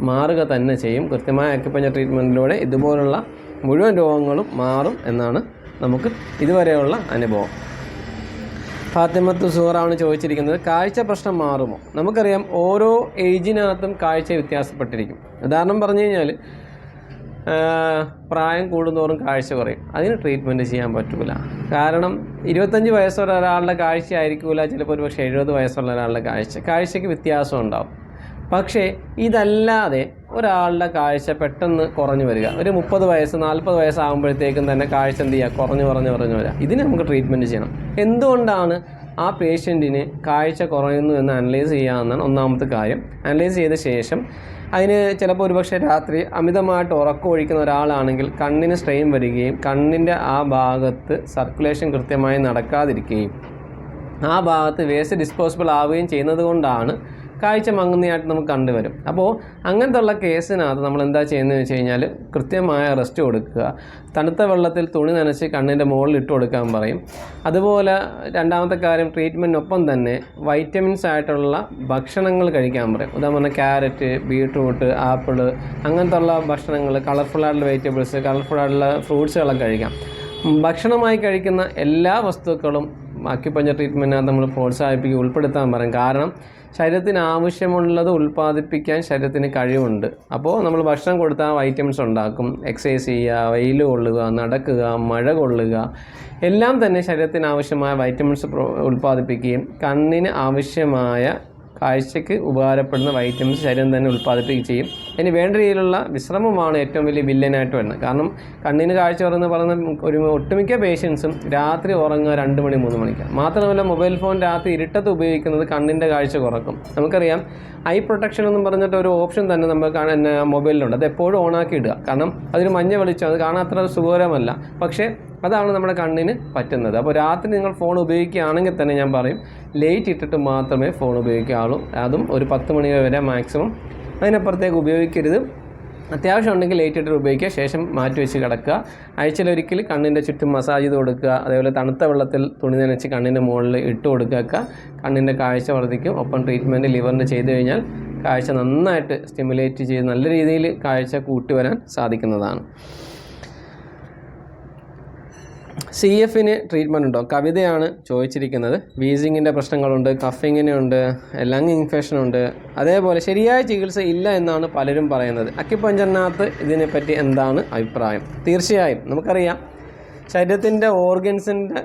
മാറുക തന്നെ ചെയ്യും. കൃത്യമായ അക്യുപഞ്ചർ ട്രീറ്റ്മെന്റിലൂടെ ഇതുപോലുള്ള മുഴുവൻ രോഗങ്ങളും മാറും എന്നാണ് നമുക്ക് ഇതുവരെയുള്ള അനുഭവം. ഫാത്തിമത്ത് സുഹറാണ് ചോദിച്ചിരിക്കുന്നത് കാഴ്ച പ്രശ്നം മാറുമോ? നമുക്കറിയാം ഓരോ ഏജിനകത്തും കാഴ്ച വ്യത്യാസപ്പെട്ടിരിക്കും. ഉദാഹരണം പറഞ്ഞു കഴിഞ്ഞാൽ പ്രായം കൂടുന്തോറും കാഴ്ച കുറയും. അതിന് ട്രീറ്റ്മെന്റ് ചെയ്യാൻ പറ്റില്ല കാരണം ഇരുപത്തഞ്ച് വയസ്സുള്ള ഒരാളുടെ കാഴ്ച ആയിരിക്കില്ല ചിലപ്പോൾ ഒരു പക്ഷേ എഴുപത് വയസ്സുള്ള ഒരാളുടെ കാഴ്ച. കാഴ്ചയ്ക്ക് വ്യത്യാസം ഉണ്ടാവും. പക്ഷേ ഇതല്ലാതെ ഒരാളുടെ കാഴ്ച പെട്ടെന്ന് കുറഞ്ഞു വരിക. ഒരു മുപ്പത് വയസ്സ് നാൽപ്പത് വയസ്സാകുമ്പോഴത്തേക്കും തന്നെ കാഴ്ച എന്ത് ചെയ്യുക? കുറഞ്ഞു കുറഞ്ഞു കുറഞ്ഞു വരിക. ഇതിന് നമുക്ക് ട്രീറ്റ്മെന്റ് ചെയ്യണം. എന്തുകൊണ്ടാണ് ആ പേഷ്യന്റിന് കാഴ്ച കുറയുന്നു എന്ന് അനലൈസ് ചെയ്യാമെന്നാണ് ഒന്നാമത്തെ കാര്യം. അനലൈസ് ചെയ്ത ശേഷം അതിന് ചിലപ്പോൾ ഒരുപക്ഷെ രാത്രി അമിതമായിട്ട് ഉറക്കം ഒഴിക്കുന്ന ഒരാളാണെങ്കിൽ കണ്ണിന് സ്ട്രെയിൻ വരികയും കണ്ണിന്റെ ആ ഭാഗത്ത് സർക്കുലേഷൻ കൃത്യമായി നടക്കാതിരിക്കുകയും ആ ഭാഗത്ത് വേസ്റ്റ് ഡിസ്പോസിബിൾ ആവുകയും ചെയ്യുന്നത് കൊണ്ടാണ് കാഴ്ച മങ്ങുന്നതായിട്ട് നമുക്ക് കണ്ടുവരും. അപ്പോൾ അങ്ങനത്തെ ഉള്ള കേസിനകത്ത് നമ്മൾ എന്താ ചെയ്യുന്നത് വെച്ച് കഴിഞ്ഞാൽ കൃത്യമായ റെസ്റ്റ് കൊടുക്കുക. തണുത്ത വെള്ളത്തിൽ തുണി നനച്ച് കണ്ണിന്റെ മുകളിൽ ഇട്ട് കൊടുക്കാൻ പറയും. അതുപോലെ രണ്ടാമത്തെ കാര്യം ട്രീറ്റ്മെന്റിനൊപ്പം തന്നെ വൈറ്റമിൻസ് ആയിട്ടുള്ള ഭക്ഷണങ്ങൾ കഴിക്കാൻ പറയും. ഉദാഹരണം ക്യാരറ്റ് ബീട്രൂട്ട് ആപ്പിൾ അങ്ങനത്തെ ഉള്ള ഭക്ഷണങ്ങൾ കളർഫുൾ ആയിട്ടുള്ള വെജിറ്റബിൾസ് കളർഫുൾ ആയിട്ടുള്ള ഫ്രൂട്ട്സുകളൊക്കെ കഴിക്കാം. ഭക്ഷണമായി കഴിക്കുന്ന എല്ലാ വസ്തുക്കളും അക്യുപഞ്ചർ ട്രീറ്റ്മെന്റിനകത്ത് നമ്മൾ പ്രോത്സാഹിപ്പിക്കുക ഉൾപ്പെടുത്താൻ പറയും. കാരണം ശരീരത്തിന് ആവശ്യമുള്ളത് ഉൽപ്പാദിപ്പിക്കാൻ ശരീരത്തിന് കഴിവുണ്ട്. അപ്പോൾ നമ്മൾ ഭക്ഷണം കൊടുത്താൽ വൈറ്റമിൻസ് ഉണ്ടാക്കും. എക്സസൈസ് ചെയ്യുക വെയിൽ കൊള്ളുക നടക്കുക മഴ കൊള്ളുക. എല്ലാം തന്നെ ശരീരത്തിന് ആവശ്യമായ വൈറ്റമിൻസ് ഉൽപ്പാദിപ്പിക്കുകയും കണ്ണിന് ആവശ്യമായ കാഴ്ചയ്ക്ക് ഉപകാരപ്പെടുന്ന വൈറ്റമിൻസ് ശരീരം തന്നെ ഉൽപ്പാദിപ്പിക്കുകയും ചെയ്യും. ഇനി വേണ്ട രീതിയിലുള്ള വിശ്രമമാണ് ഏറ്റവും വലിയ വില്ലനായിട്ട് വരുന്നത്. കാരണം കണ്ണിന് കാഴ്ച വരുന്ന പറയുന്ന ഒരു ഒട്ടുമിക്ക പേഷ്യൻസും രാത്രി ഉറങ്ങുക രണ്ട് മണി മൂന്ന് മണിക്ക്. മാത്രമല്ല മൊബൈൽ ഫോൺ രാത്രി ഇരുട്ടത്ത് ഉപയോഗിക്കുന്നത് കണ്ണിന്റെ കാഴ്ച കുറക്കും. നമുക്കറിയാം ഐ പ്രൊട്ടക്ഷൻ എന്ന് പറഞ്ഞിട്ട് ഒരു ഓപ്ഷൻ തന്നെ നമ്മൾ മൊബൈലിലുണ്ട്. അത് എപ്പോഴും ഓണാക്കി ഇടുക. കാരണം അതൊരു മഞ്ഞ വെളിച്ചം അത് കാണാൻ അത്ര സുഖകരമല്ല. പക്ഷേ അതാണ് നമ്മുടെ കണ്ണിന് പറ്റുന്നത്. അപ്പോൾ രാത്രി നിങ്ങൾ ഫോൺ ഉപയോഗിക്കുകയാണെങ്കിൽ തന്നെ ഞാൻ പറയും ലേറ്റ് ഇട്ടിട്ട് മാത്രമേ ഫോൺ ഉപയോഗിക്കാവുള്ളൂ അതും ഒരു പത്ത് മണി വരെ മാക്സിമം അതിനപ്പുറത്തേക്ക് ഉപയോഗിക്കരുത്. അത്യാവശ്യം ഉണ്ടെങ്കിൽ ലൈറ്റ് ഇട്ടിട്ട് ഉപയോഗിക്കുക. ശേഷം മാറ്റി വെച്ച് കിടക്കുക. ആഴ്ചയിലൊരിക്കൽ കണ്ണിന്റെ ചുറ്റും മസാജ് ചെയ്ത് കൊടുക്കുക. അതേപോലെ തണുത്ത വെള്ളത്തിൽ തുണി നനച്ച് കണ്ണിന്റെ മുകളിൽ ഇട്ട് കൊടുക്കുക കണ്ണിന്റെ കാഴ്ച വർദ്ധിക്കും. ഒപ്പം ട്രീറ്റ്മെന്റ് ലിവറിന് ചെയ്ത് കഴിഞ്ഞാൽ കാഴ്ച നന്നായിട്ട് സ്റ്റിമുലേറ്റ് ചെയ്ത് നല്ല രീതിയിൽ കാഴ്ച കൂട്ടി വരാൻ സാധിക്കുന്നതാണ്. സി എഫിന് ട്രീറ്റ്മെന്റ് ഉണ്ടോ? കവിതയാണ് ചോദിച്ചിരിക്കുന്നത്. വീസിങ്ങിന്റെ പ്രശ്നങ്ങളുണ്ട് കഫിങ്ങിനുണ്ട് ലങ് ഇൻഫെക്ഷനുണ്ട് അതേപോലെ ശരിയായ ചികിത്സ ഇല്ല എന്നാണ് പലരും പറയുന്നത്. അക്യുപഞ്ചറിനകത്ത് ഇതിനെപ്പറ്റി എന്താണ് അഭിപ്രായം? തീർച്ചയായും നമുക്കറിയാം. ശരീരത്തിന്റെ ഓർഗൻസിന്റെ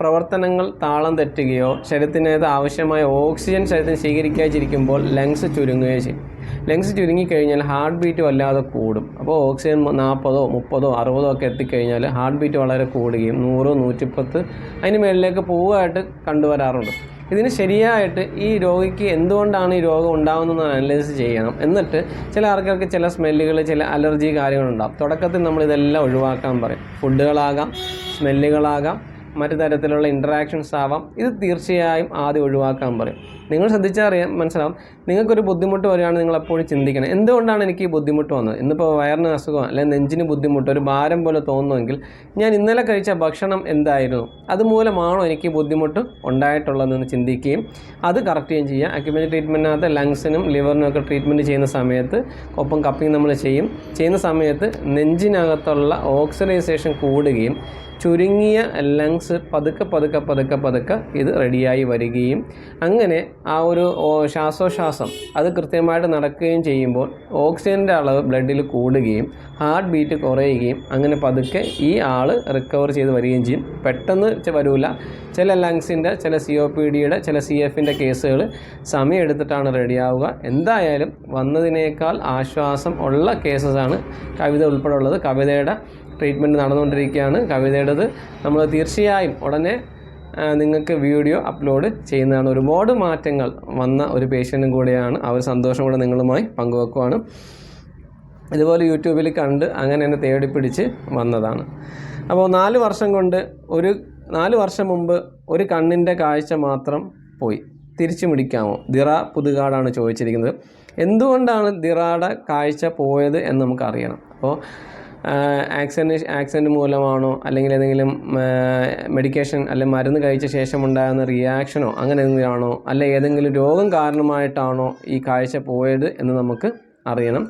പ്രവർത്തനങ്ങൾ താളം തെറ്റുകയോ ശരീരത്തിനേത് ആവശ്യമായ ഓക്സിജൻ ശരീരത്തിന് സ്വീകരിക്കാതിരിക്കുമ്പോൾ ലങ്സ് ചുരുങ്ങുകയോ ചെയ്യും. ലങ്സ് ചുരുങ്ങിക്കഴിഞ്ഞാൽ ഹാർട്ട് ബീറ്റ് വല്ലാതെ കൂടും. അപ്പോൾ ഓക്സിജൻ നാൽപ്പതോ മുപ്പതോ അറുപതോ ഒക്കെ എത്തിക്കഴിഞ്ഞാൽ ഹാർട്ട് ബീറ്റ് വളരെ കൂടുകയും നൂറ് നൂറ്റിപ്പത്ത് അതിന് മേളിലേക്ക് പോവുകയായിട്ട് കണ്ടുവരാറുണ്ട്. ഇതിന് ശരിയായിട്ട് ഈ രോഗിക്ക് എന്തുകൊണ്ടാണ് ഈ രോഗം ഉണ്ടാകുന്നത് അനലൈസ് ചെയ്യണം. എന്നിട്ട് ചില ആൾക്കാർക്ക് ചില സ്മെല്ലുകൾ ചില അലർജി കാര്യങ്ങളുണ്ടാകും തുടക്കത്തിൽ നമ്മൾ ഇതെല്ലാം ഒഴിവാക്കാൻ പറയും. ഫുഡുകളാകാം സ്മെല്ലുകളാകാം മറ്റു തരത്തിലുള്ള ഇൻട്രാക്ഷൻസ് ആവാം. ഇത് തീർച്ചയായും ആദ്യം ഒഴിവാക്കാൻ പറയും. നിങ്ങൾ ശ്രദ്ധിച്ചാൽ അറിയാം മനസ്സിലാവും? നിങ്ങൾക്കൊരു ബുദ്ധിമുട്ട് വരികയാണ് നിങ്ങൾ എപ്പോഴും ചിന്തിക്കണം. എന്തുകൊണ്ടാണ് എനിക്ക് ഈ ബുദ്ധിമുട്ട് വന്നത്? ഇന്നിപ്പോൾ വയറിന് അസുഖം അല്ലെങ്കിൽ നെഞ്ചിന് ബുദ്ധിമുട്ട് ഒരു ഭാരം പോലെ തോന്നുമെങ്കിൽ ഞാൻ ഇന്നലെ കഴിച്ച ഭക്ഷണം എന്തായിരുന്നു? അതുമൂലമാണോ എനിക്ക് ബുദ്ധിമുട്ട് ഉണ്ടായിട്ടുള്ളതെന്ന് ചിന്തിക്കുകയും അത് കറക്റ്റ് ചെയ്യുകയും ചെയ്യുക. അക്യുപഞ്ചർ ട്രീറ്റ്മെന്റിനകത്ത് ലങ്സിനും ലിവറിനും ഒക്കെ ട്രീറ്റ്മെന്റ് ചെയ്യുന്ന സമയത്ത് ഒപ്പം കപ്പിങ് നമ്മൾ ചെയ്യും. ചെയ്യുന്ന സമയത്ത് നെഞ്ചിനകത്തുള്ള ഓക്സിഡൈസേഷൻ കൂടുകയും ചുരുങ്ങിയ ലങ്സ് പതുക്കെ പതുക്കെ പതുക്കെ പതുക്കെ ഇത് റെഡിയായി വരികയും അങ്ങനെ ആ ഒരു ശ്വാസോശ്വാസം അത് കൃത്യമായിട്ട് നടക്കുകയും ചെയ്യുമ്പോൾ ഓക്സിജന്റെ അളവ് ബ്ലഡിൽ കൂടുകയും ഹാർട്ട് ബീറ്റ് കുറയുകയും അങ്ങനെ പതുക്കെ ഈ ആൾ റിക്കവർ ചെയ്ത് വരികയും ചെയ്യും. പെട്ടെന്ന് വരില്ല വരൂല. ചില ലങ്സിന്റെ ചില സി ഒ പി ഡിയുടെ ചില സി എഫിന്റെ കേസുകൾ സമയം എടുത്തിട്ടാണ് റെഡിയാവുക. എന്തായാലും വന്നതിനേക്കാൾ ആശ്വാസം ഉള്ള കേസസാണ് കവിത ഉൾപ്പെടെ ഉള്ളത്. കവിതയുടെ ട്രീറ്റ്മെന്റ് നടന്നുകൊണ്ടിരിക്കുകയാണ്. കവിതയുടേത് നമ്മൾ തീർച്ചയായും ഉടനെ നിങ്ങൾക്ക് വീഡിയോ അപ്ലോഡ് ചെയ്യുന്നതാണ്. ഒരുപാട് മാറ്റങ്ങൾ വന്ന ഒരു പേഷ്യന്റും കൂടെയാണ്. ആ ഒരു സന്തോഷം കൂടെ നിങ്ങളുമായി പങ്കുവെക്കുവാണ്. ഇതുപോലെ യൂട്യൂബിൽ കണ്ട് അങ്ങനെ എന്നെ തേടി പിടിച്ച് വന്നതാണ്. അപ്പോൾ നാല് വർഷം കൊണ്ട് ഒരു നാല് വർഷം മുമ്പ് ഒരു കണ്ണിന്റെ കാഴ്ച മാത്രം പോയി. തിരിച്ചു പിടിക്കാമോ? ദിറ പുതുകാടാണ് ചോദിച്ചിരിക്കുന്നത്. എന്തുകൊണ്ടാണ് ദിറയുടെ കാഴ്ച പോയത് എന്ന് നമുക്കറിയണം. അപ്പോൾ ആക്സിഡന്റ് ആക്സിഡന്റ് മൂലമാണോ അല്ലെങ്കിൽ ഏതെങ്കിലും മെഡിക്കേഷൻ അല്ലെങ്കിൽ മരുന്ന് കഴിച്ച ശേഷം ഉണ്ടാകുന്ന റിയാക്ഷനോ അങ്ങനെ എന്തെങ്കിലും അല്ലെ ഏതെങ്കിലും രോഗം കാരണമായിട്ടാണോ ഈ കാഴ്ച പോയത് എന്ന് നമുക്ക് അറിയണം.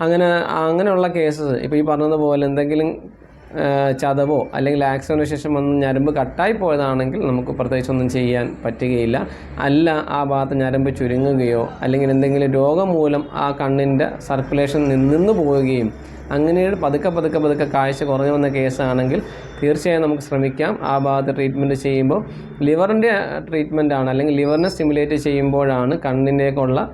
അങ്ങനെ അങ്ങനെയുള്ള കേസസ് ഇപ്പോൾ ഈ പറഞ്ഞതുപോലെ എന്തെങ്കിലും ചതവോ അല്ലെങ്കിൽ ആക്സിഡന്റിന് ശേഷം വന്ന് ഞരമ്പ് കട്ടായി പോയതാണെങ്കിൽ നമുക്ക് പ്രത്യേകിച്ചൊന്നും ചെയ്യാൻ പറ്റുകയില്ല. അല്ല ആ ഭാഗത്ത് ഞരമ്പ് ചുരുങ്ങുകയോ അല്ലെങ്കിൽ എന്തെങ്കിലും രോഗം മൂലം ആ കണ്ണിന്റെ സർക്കുലേഷൻ നിന്ന് പോവുകയും അങ്ങനെ പതുക്കെ പതുക്കെ പതുക്കെ കാഴ്ച കുറഞ്ഞു വന്ന കേസാണെങ്കിൽ തീർച്ചയായും നമുക്ക് ശ്രമിക്കാം. ആ ഭാഗത്ത് ട്രീറ്റ്മെന്റ് ചെയ്യുമ്പോൾ ലിവറിന്റെ ട്രീറ്റ്മെന്റ് ആണ് അല്ലെങ്കിൽ ലിവറിനെ സ്റ്റിമുലേറ്റ് ചെയ്യുമ്പോഴാണ് കണ്ണിന്റെയൊക്കെയുള്ള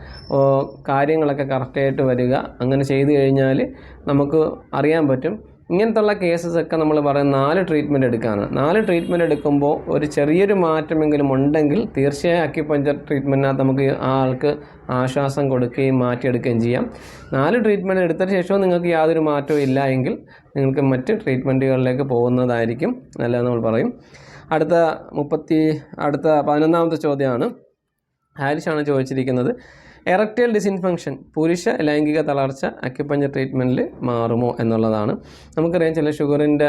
കാര്യങ്ങളൊക്കെ കറക്റ്റായിട്ട് വരിക. അങ്ങനെ ചെയ്തു കഴിഞ്ഞാൽ നമുക്ക് അറിയാൻ പറ്റും ഇങ്ങനത്തുള്ള കേസസ് ഒക്കെ നമ്മൾ പറയുന്ന നാല് ട്രീറ്റ്മെന്റ് എടുക്കാനാണ് നാല് ട്രീറ്റ്മെന്റ് എടുക്കുമ്പോൾ ഒരു ചെറിയൊരു മാറ്റമെങ്കിലും ഉണ്ടെങ്കിൽ തീർച്ചയായും അക്യുപഞ്ചർ ട്രീറ്റ്മെന്റിനകത്ത് നമുക്ക് ആ ആൾക്ക് ആശ്വാസം കൊടുക്കുകയും മാറ്റിയെടുക്കുകയും ചെയ്യാം. നാല് ട്രീറ്റ്മെന്റ് എടുത്തതിന് ശേഷവും നിങ്ങൾക്ക് യാതൊരു മാറ്റവും ഇല്ല എങ്കിൽ നിങ്ങൾക്ക് മറ്റ് ട്രീറ്റ്മെന്റുകളിലേക്ക് പോകുന്നതായിരിക്കും നല്ലതെന്ന് നമ്മൾ പറയും. അടുത്ത മുപ്പത്തി അടുത്ത പതിനൊന്നാമത്തെ ചോദ്യമാണ്. ഹാരിഷാണ് ചോദിച്ചിരിക്കുന്നത്. എറക്റ്റൈൽ ഡിസിൻഫങ്ഷൻ പുരുഷ ലൈംഗിക തളർച്ച അക്യുപഞ്ചർ ട്രീറ്റ്മെന്റിൽ മാറുമോ എന്നുള്ളതാണ്. നമുക്കറിയാം ചില ഷുഗറിന്റെ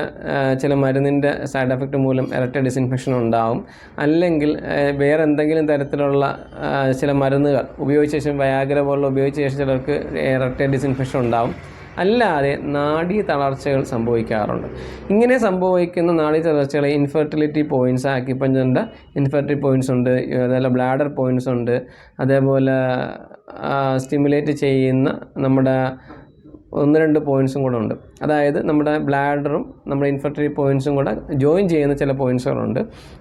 ചില മരുന്നിന്റെ സൈഡ് എഫക്റ്റ് മൂലം എറക്റ്റൈൽ ഡിസിൻഫെക്ഷൻ ഉണ്ടാവും. അല്ലെങ്കിൽ വേറെ എന്തെങ്കിലും തരത്തിലുള്ള ചില മരുന്നുകൾ ഉപയോഗിച്ച ശേഷം വയാഗ്ര പോലുള്ള ഉപയോഗിച്ച ശേഷം ചിലർക്ക് എറക്റ്റൈൽ ഡിസിൻഫെക്ഷൻ ഉണ്ടാവും. അല്ലാതെ നാഡീ തളർച്ചകൾ സംഭവിക്കാറുണ്ട്. ഇങ്ങനെ സംഭവിക്കുന്ന നാഡീ തളർച്ചകളെ ഇൻഫെർട്ടിലിറ്റി പോയിന്റ്സ് ആക്കിപ്പഞ്ചറിന്റെ ഇൻഫെർട്ടിലിറ്റി പോയിന്റ്സ് ഉണ്ട് അതേപോലെ ബ്ലാഡർ പോയിന്റ്സ് ഉണ്ട് അതേപോലെ സ്റ്റിമുലേറ്റ് ചെയ്യുന്ന നമ്മുടെ ഒന്ന് രണ്ട് പോയിൻസും കൂടെ ഉണ്ട്. അതായത് നമ്മുടെ ബ്ലാഡറും നമ്മുടെ ഇൻഫെക്ടറി പോയിൻസും കൂടെ ജോയിൻ ചെയ്യുന്ന ചില പോയിൻസുകളുണ്ട്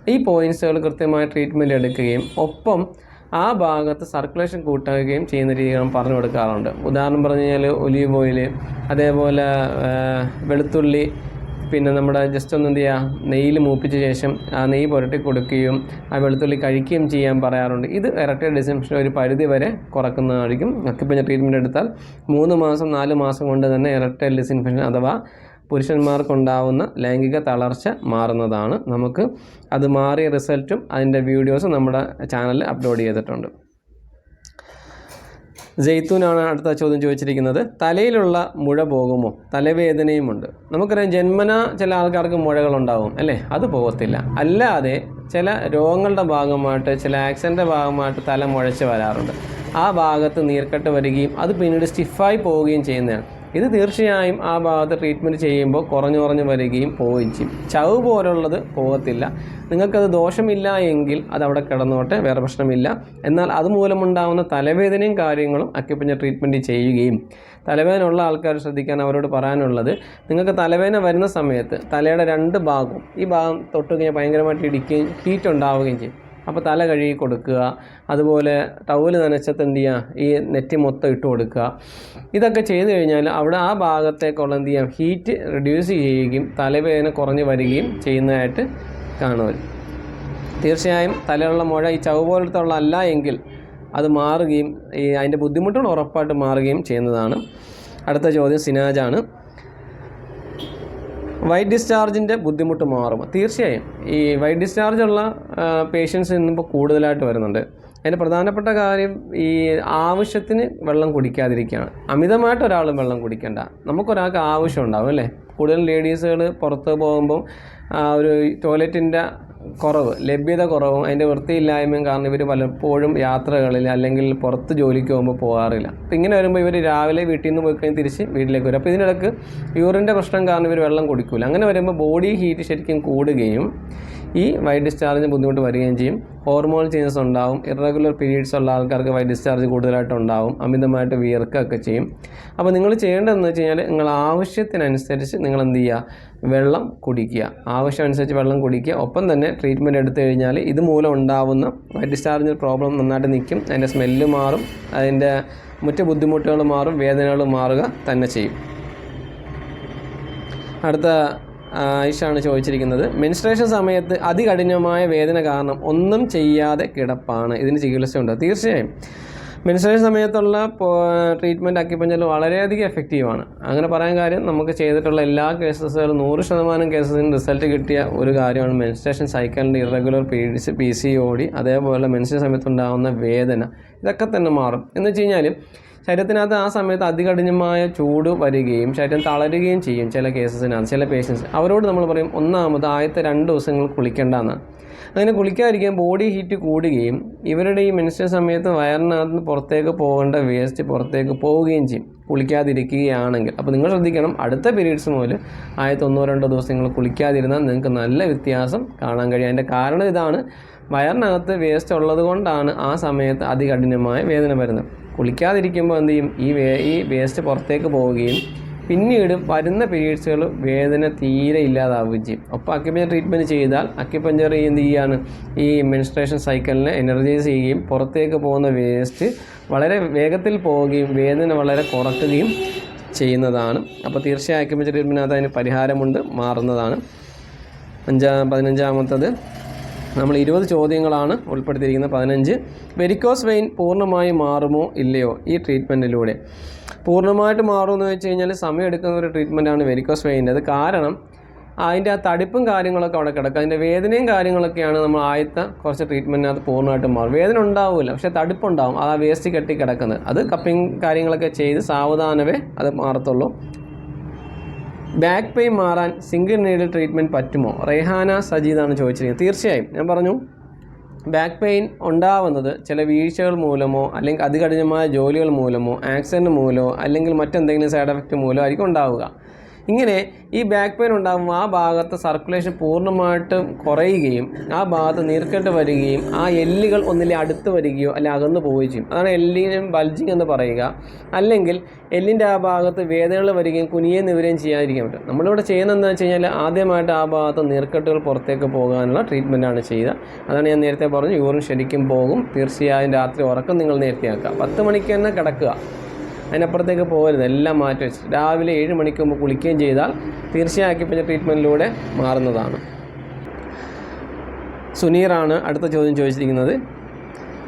ഈ പോയിൻസുകൾ കൃത്യമായ ട്രീറ്റ്മെന്റ് എടുക്കുകയും ഒപ്പം ആ ഭാഗത്ത് സർക്കുലേഷൻ കൂട്ടുകയും ചെയ്യുന്ന രീതികൾ പറഞ്ഞു കൊടുക്കാറുണ്ട്. ഉദാഹരണം പറഞ്ഞു കഴിഞ്ഞാൽ ഒലീവ് ഓയിൽ അതേപോലെ വെളുത്തുള്ളി പിന്നെ നമ്മുടെ ജസ്റ്റ് ഒന്ന് എന്ത് ചെയ്യുക നെയ്യിൽ മൂപ്പിച്ച ശേഷം ആ നെയ്യ് പുരട്ടി കൊടുക്കുകയും ആ വെളുത്തുള്ളി കഴിക്കുകയും ചെയ്യാൻ പറയാറുണ്ട്. ഇത് ഇരട്ട ഡിസംഷൻ ഒരു പരിധി വരെ കുറക്കുന്നതായിരിക്കും. അക്കിപ്പഞ്ഞ ട്രീറ്റ്മെന്റ് എടുത്താൽ മൂന്ന് മാസം നാല് മാസം കൊണ്ട് തന്നെ ഇരട്ട ഡിസിൻഫെക്ഷൻ അഥവാ പുരുഷന്മാർക്കുണ്ടാവുന്ന ലൈംഗിക തളർച്ച മാറുന്നതാണ്. നമുക്ക് അത് മാറിയ റിസൾട്ടും അതിന്റെ വീഡിയോസും നമ്മുടെ ചാനലിൽ അപ്ലോഡ് ചെയ്തിട്ടുണ്ട്. ജെയ്ത്തൂനാണ് അടുത്ത ചോദ്യം ചോദിച്ചിരിക്കുന്നത്. തലയിലുള്ള മുഴ പോകുമോ? തലവേദനയുമുണ്ട്. നമുക്കറിയാം ജന്മന ചില ആൾക്കാർക്ക് മുഴകളുണ്ടാവും അല്ലേ? അത് പോകത്തില്ല. അല്ലാതെ ചില രോഗങ്ങളുടെ ഭാഗമായിട്ട് ചില ആക്സിഡന്റെ ഭാഗമായിട്ട് തല മുഴച്ച് വരാറുണ്ട്. ആ ഭാഗത്ത് നീർക്കെട്ട് വരികയും അത് പിന്നീട് സ്റ്റിഫായി പോവുകയും ചെയ്യുന്നതാണ്. ഇത് തീർച്ചയായും ആ ഭാഗത്ത് ട്രീറ്റ്മെന്റ് ചെയ്യുമ്പോൾ കുറഞ്ഞു കുറഞ്ഞു വരികയും പോവുകയും ചെയ്യും. ചവ് പോലുള്ളത് പോകത്തില്ല. നിങ്ങൾക്കത് ദോഷമില്ല എങ്കിൽ അത് അവിടെ കിടന്നോട്ടെ വേറെ പ്രശ്നമില്ല. എന്നാൽ അതുമൂലമുണ്ടാകുന്ന തലവേദനയും കാര്യങ്ങളും അക്യുപഞ്ചർ ട്രീറ്റ്മെന്റ് ചെയ്യുകയും തലവേദന ഉള്ള ആൾക്കാർ ശ്രദ്ധിക്കാൻ അവരോട് പറയാനുള്ളത് നിങ്ങൾക്ക് തലവേദന വരുന്ന സമയത്ത് തലയുടെ രണ്ട് ഭാഗവും ഈ ഭാഗം തൊട്ട് കഴിഞ്ഞാൽ ഭയങ്കരമായിട്ട് ഇടിക്കുകയും ഹീറ്റ് ഉണ്ടാവുകയും ചെയ്യും. അപ്പോൾ തല കഴുകി കൊടുക്കുക. അതുപോലെ ടവൽ നനച്ചത്ത് എന്ത് ചെയ്യുക? ഈ നെറ്റി മൊത്തം ഇട്ട് കൊടുക്കുക. ഇതൊക്കെ ചെയ്തു കഴിഞ്ഞാൽ അവിടെ ആ ഭാഗത്തേക്കുള്ള എന്ത് ചെയ്യാം ഹീറ്റ് റിഡ്യൂസ് ചെയ്യുകയും തലവേദന കുറഞ്ഞു വരികയും ചെയ്യുന്നതായിട്ട് കാണുമല്ലോ തീർച്ചയായും തലയുള്ള മുഴ ഈ ചവ് പോലത്തെ ഉള്ള അല്ല എങ്കിൽ അത് മാറുകയും ഈ അതിന്റെ ബുദ്ധിമുട്ടുകൾ ഉറപ്പായിട്ട് മാറുകയും ചെയ്യുന്നതാണ്. അടുത്ത ചോദ്യം സിനാജാണ്. വൈറ്റ് ഡിസ്ചാർജിന്റെ ബുദ്ധിമുട്ട് മാറും. തീർച്ചയായും. ഈ വൈറ്റ് ഡിസ്ചാർജ് ഉള്ള പേഷ്യൻസ് ഇന്നിപ്പോൾ കൂടുതലായിട്ട് വരുന്നുണ്ട്. അതിന്റെ പ്രധാനപ്പെട്ട കാര്യം ഈ ആവശ്യത്തിന് വെള്ളം കുടിക്കാതിരിക്കുകയാണ് അമിതമായിട്ട് ഒരാളും വെള്ളം കുടിക്കേണ്ട. നമുക്കൊരാൾക്ക് ആവശ്യം ഉണ്ടാവും അല്ലേ? കൂടുതൽ ലേഡീസുകൾ പുറത്ത് പോകുമ്പോൾ ആ ഒരു ടോയ്ലറ്റിന്റെ കുറവ് ലഭ്യത കുറവും അതിന്റെ വൃത്തിയില്ലായ്മയും കാരണം ഇവർ പലപ്പോഴും യാത്രകളിൽ അല്ലെങ്കിൽ പുറത്ത് ജോലിക്ക് പോകുമ്പോൾ പോകാറില്ല. അപ്പോൾ ഇങ്ങനെ വരുമ്പോൾ ഇവർ രാവിലെ വീട്ടിൽ നിന്ന് പോയി കഴിഞ്ഞ് തിരിച്ച് വീട്ടിലേക്ക് വരും. അപ്പോൾ ഇതിനിടക്ക് യൂറിന്റെ പ്രശ്നം കാരണം ഇവർ വെള്ളം കുടിക്കില്ല അങ്ങനെ വരുമ്പോൾ ബോഡി ഹീറ്റ് ശരിക്കും കൂടുകയും ഈ വൈറ്റ് ഡിസ്ചാർജ് ബുദ്ധിമുട്ട് വരികയും ചെയ്യും. ഹോർമോൺ ചേഞ്ചസ് ഉണ്ടാവും. ഇറഗുലർ പീരീഡ്സ് ഉള്ള ആൾക്കാർക്ക് വൈറ്റ് ഡിസ്ചാർജ് കൂടുതലായിട്ട് ഉണ്ടാവും. അമിതമായിട്ട് വിയർക്കുകയൊക്കെ ചെയ്യും. അപ്പോൾ നിങ്ങൾ ചെയ്യേണ്ടതെന്ന് വെച്ച് കഴിഞ്ഞാൽ നിങ്ങൾ ആവശ്യത്തിനനുസരിച്ച് നിങ്ങൾ എന്ത് ചെയ്യുക? വെള്ളം കുടിക്കുക. ആവശ്യമനുസരിച്ച് വെള്ളം കുടിക്കുക. ഒപ്പം തന്നെ ട്രീറ്റ്മെന്റ് എടുത്തു കഴിഞ്ഞാൽ ഇതുമൂലം ഉണ്ടാവുന്ന വൈറ്റ് ഡിസ്ചാർജ് പ്രോബ്ലം നന്നായിട്ട് നിൽക്കും. അതിന്റെ സ്മെല്ല് മാറും. അതിന്റെ മറ്റ് ബുദ്ധിമുട്ടുകൾ മാറും. വേദനകൾ മാറുക തന്നെ ചെയ്യും. അടുത്ത ആയിഷാണ് ചോദിച്ചിരിക്കുന്നത്. മെൻസ്ട്രേഷൻ സമയത്ത് അതികഠിനമായ വേദന കാരണം ഒന്നും ചെയ്യാതെ കിടപ്പാണ്. ഇതിന് ചികിത്സയുണ്ട്. തീർച്ചയായും. മെൻസ്ട്രേഷൻ സമയത്തുള്ള ട്രീറ്റ്മെന്റ് അക്യുപഞ്ചറിൽ വളരെയധികം എഫക്റ്റീവാണ് അങ്ങനെ പറയാൻ കാര്യം നമുക്ക് ചെയ്തിട്ടുള്ള എല്ലാ കേസസുകളും നൂറ് ശതമാനം കേസസിന് റിസൾട്ട് കിട്ടിയ ഒരു കാര്യമാണ് മെൻസ്ട്രേഷൻ സൈക്കിളിന്റെ ഇറഗുലർ പീരീഡ്സ് പി സി ഓടി അതേപോലെ മെൻസ്ട്രേഷൻ സമയത്തുണ്ടാകുന്ന വേദന. ഇതൊക്കെ തന്നെ മാറും. എന്ന് വെച്ച് കഴിഞ്ഞാൽ ശരീരത്തിനകത്ത് ആ സമയത്ത് അതികഠിനമായ ചൂട് വരികയും ശരീരം തളരുകയും ചെയ്യും ചില കേസസിനകത്ത് ചില പേഷ്യൻസ് അവരോട് നമ്മൾ പറയും ഒന്നാമത് ആദ്യത്തെ രണ്ട് ദിവസങ്ങൾ കുളിക്കേണ്ടെന്നാണ് അങ്ങനെ കുളിക്കാതിരിക്കാൻ ബോഡി ഹീറ്റ് കൂടുകയും ഇവരുടെ ഈ മനുഷ്യ സമയത്ത് വയറിനകത്ത് നിന്ന് പുറത്തേക്ക് പോകേണ്ട വേസ്റ്റ് പുറത്തേക്ക് പോവുകയും ചെയ്യും. കുളിക്കാതിരിക്കുകയാണെങ്കിൽ. അപ്പോൾ നിങ്ങൾ ശ്രദ്ധിക്കണം അടുത്ത പീരീഡ്സ് മുതൽ ആദ്യത്തെ ഒന്നോ രണ്ടോ ദിവസം നിങ്ങൾ കുളിക്കാതിരുന്നാൽ നിങ്ങൾക്ക് നല്ല വ്യത്യാസം കാണാൻ കഴിയും. അതിന്റെ കാരണം ഇതാണ് വയറിനകത്ത് വേസ്റ്റ് ഉള്ളത് കൊണ്ടാണ് ആ സമയത്ത് അതികഠിനമായ വേദന വരുന്നത്. കുളിക്കാതിരിക്കുമ്പോൾ എന്ത് ചെയ്യും? ഈ വേ ഈ വേസ്റ്റ് പുറത്തേക്ക് പോവുകയും പിന്നീട് വരുന്ന പീരീഡ്സുകൾ വേദന തീരെ ഇല്ലാതാവുകയും ചെയ്യും. ഒപ്പം അക്യുപഞ്ചർ ട്രീറ്റ്മെന്റ് ചെയ്താൽ അക്യുപഞ്ചർ എന്ത് ചെയ്യാണ്? ഈ മെൻസ്ട്രേഷൻ സൈക്കിളിനെ എനർജൈസ് ചെയ്യുകയും പുറത്തേക്ക് പോകുന്ന വേസ്റ്റ് വളരെ വേഗത്തിൽ പോവുകയും വേദന വളരെ കുറയ്ക്കുകയും ചെയ്യുന്നതാണ്. അപ്പോൾ തീർച്ചയായും അക്യുപഞ്ചർ ട്രീറ്റ്മെന്റിനകത്ത് അതിന് പരിഹാരമുണ്ട് മാറുന്നതാണ്. അഞ്ചാം പതിനഞ്ചാമത്തത് നമ്മൾ ഇരുപത് ചോദ്യങ്ങളാണ് ഉൾപ്പെടുത്തിയിരിക്കുന്നത് പതിനഞ്ച്. വെരിക്കോസ് വെയിൻ പൂർണമായി മാറുമോ ഇല്ലയോ ഈ ട്രീറ്റ്മെന്റിലൂടെ പൂർണമായിട്ട് മാറുമെന്ന് വെച്ച് കഴിഞ്ഞാൽ സമയം എടുക്കുന്ന ഒരു ട്രീറ്റ്മെന്റാണ് വെരിക്കോസ് വെയിന്റെ അത് കാരണം അതിന്റെ ആ തടിപ്പും കാര്യങ്ങളൊക്കെ അവിടെ കിടക്കുക അതിന്റെ വേദനയും കാര്യങ്ങളൊക്കെയാണ് നമ്മൾ ആദ്യത്തെ കുറച്ച് ട്രീറ്റ്മെന്റിനകത്ത് പൂർണമായിട്ടും മാറും. വേദന ഉണ്ടാവില്ല പക്ഷേ തടിപ്പുണ്ടാവും. അത് ആ വേസ്റ്റ് കെട്ടി കിടക്കുന്നത്. അത് കപ്പിങ് കാര്യങ്ങളൊക്കെ ചെയ്ത് സാവധാനമേ അത് മാറത്തുള്ളൂ. ബാക്ക് പെയിൻ മാറാൻ സിംഗിൾ നീഡിൽ ട്രീറ്റ്മെന്റ് പറ്റുമോ? റെഹാന സജീദാണ് ചോദിച്ചിരിക്കുന്നത്. തീർച്ചയായും ഞാൻ പറഞ്ഞു. ബാക്ക് പെയിൻ ഉണ്ടാവുന്നത് ചില വീഴ്ചകൾ മൂലമോ അല്ലെങ്കിൽ അതികഠിനമായ ജോലികൾ മൂലമോ ആക്സിഡന്റ് മൂലമോ അല്ലെങ്കിൽ മറ്റെന്തെങ്കിലും സൈഡ് എഫക്റ്റ് മൂലമോ ആയിരിക്കും ഉണ്ടാവുക. ഇങ്ങനെ ഈ ബാക്ക് പെയിൻ ഉണ്ടാകുമ്പോൾ ആ ഭാഗത്ത് സർക്കുലേഷൻ പൂർണമായിട്ടും കുറയുകയും ആ ഭാഗത്ത് നീർക്കെട്ട് വരികയും ആ എല്ലുകൾ ഒന്നിലെ അടുത്ത് വരികയോ അല്ലെങ്കിൽ അകന്നു പോവുകയും ചെയ്യും. അതാണ് എല്ലിനും ബൾജിങ് എന്ന് പറയുക. അല്ലെങ്കിൽ എല്ലിന്റെ ആ ഭാഗത്ത് വേദനകൾ വരികയും കുനിയെ നിവരുകയും ചെയ്യാതിരിക്കാൻ പറ്റും. നമ്മളിവിടെ ചെയ്യുന്നത് വെച്ച് കഴിഞ്ഞാൽ ആദ്യമായിട്ട് ആ ഭാഗത്ത് നീർക്കെട്ടുകൾ പുറത്തേക്ക് പോകാനുള്ള ട്രീറ്റ്മെന്റാണ് ചെയ്യുക. അതാണ് ഞാൻ നേരത്തെ പറഞ്ഞു യൂറിൻ ശരിക്കും പോകും. തീർച്ചയായും രാത്രി ഉറക്കം നിങ്ങൾ നേരത്തെ ആക്കുക. പത്ത് മണിക്ക് തന്നെ കിടക്കുക. അതിനപ്പുറത്തേക്ക് പോകരുത്. എല്ലാം മാറ്റി വെച്ച്. രാവിലെ ഏഴ് മണിക്ക് മുമ്പ് കുളിക്കുകയും ചെയ്താൽ തീർച്ചയായും പിന്നെ ട്രീറ്റ്മെന്റിലൂടെ മാറുന്നതാണ്. സുനീറാണ് അടുത്ത ചോദ്യം ചോദിച്ചിരിക്കുന്നത്.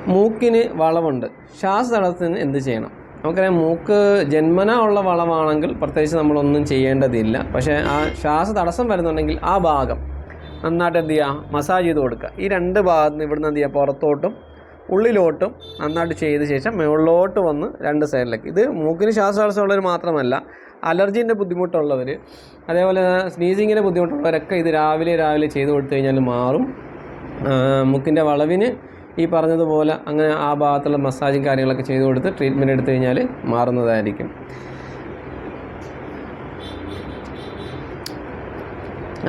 മൂക്കിന് വളവുണ്ട്. ശ്വാസതടസ്സത്തിന് എന്ത് ചെയ്യണം? നമുക്കറിയാം മൂക്ക് ജന്മന ഉള്ള വളവാണെങ്കിൽ പ്രത്യേകിച്ച് നമ്മളൊന്നും ചെയ്യേണ്ടതില്ല. പക്ഷേ ആ ശ്വാസ തടസ്സം വരുന്നുണ്ടെങ്കിൽ ആ ഭാഗം നന്നായിട്ട് എന്ത് ചെയ്യുക? മസാജ് ചെയ്ത് കൊടുക്കുക. ഈ രണ്ട് ഭാഗത്ത് നിന്ന് ഇവിടുന്ന് എന്ത് ചെയ്യുക? പുറത്തോട്ടും ഉള്ളിലോട്ടും നന്നായിട്ട് ചെയ്ത ശേഷം മുകളിലോട്ട് വന്ന് രണ്ട് സൈഡിലേക്ക്. ഇത് മൂക്കിന് ശ്വാസതടസ്സമുള്ളവർ മാത്രമല്ല അലർജീന്റെ ബുദ്ധിമുട്ടുള്ളവർ അതേപോലെ സ്നീസിങ്ങിന്റെ ബുദ്ധിമുട്ടുള്ളവരൊക്കെ ഇത് രാവിലെ രാവിലെ ചെയ്ത് കൊടുത്തു കഴിഞ്ഞാൽ മാറും. മുക്കിന്റെ വളവിന് ഈ പറഞ്ഞതുപോലെ അങ്ങനെ ആ ഭാഗത്തുള്ള മസാജും കാര്യങ്ങളൊക്കെ ചെയ്ത് കൊടുത്ത് ട്രീറ്റ്മെന്റ് എടുത്തു കഴിഞ്ഞാൽ മാറുന്നതായിരിക്കും.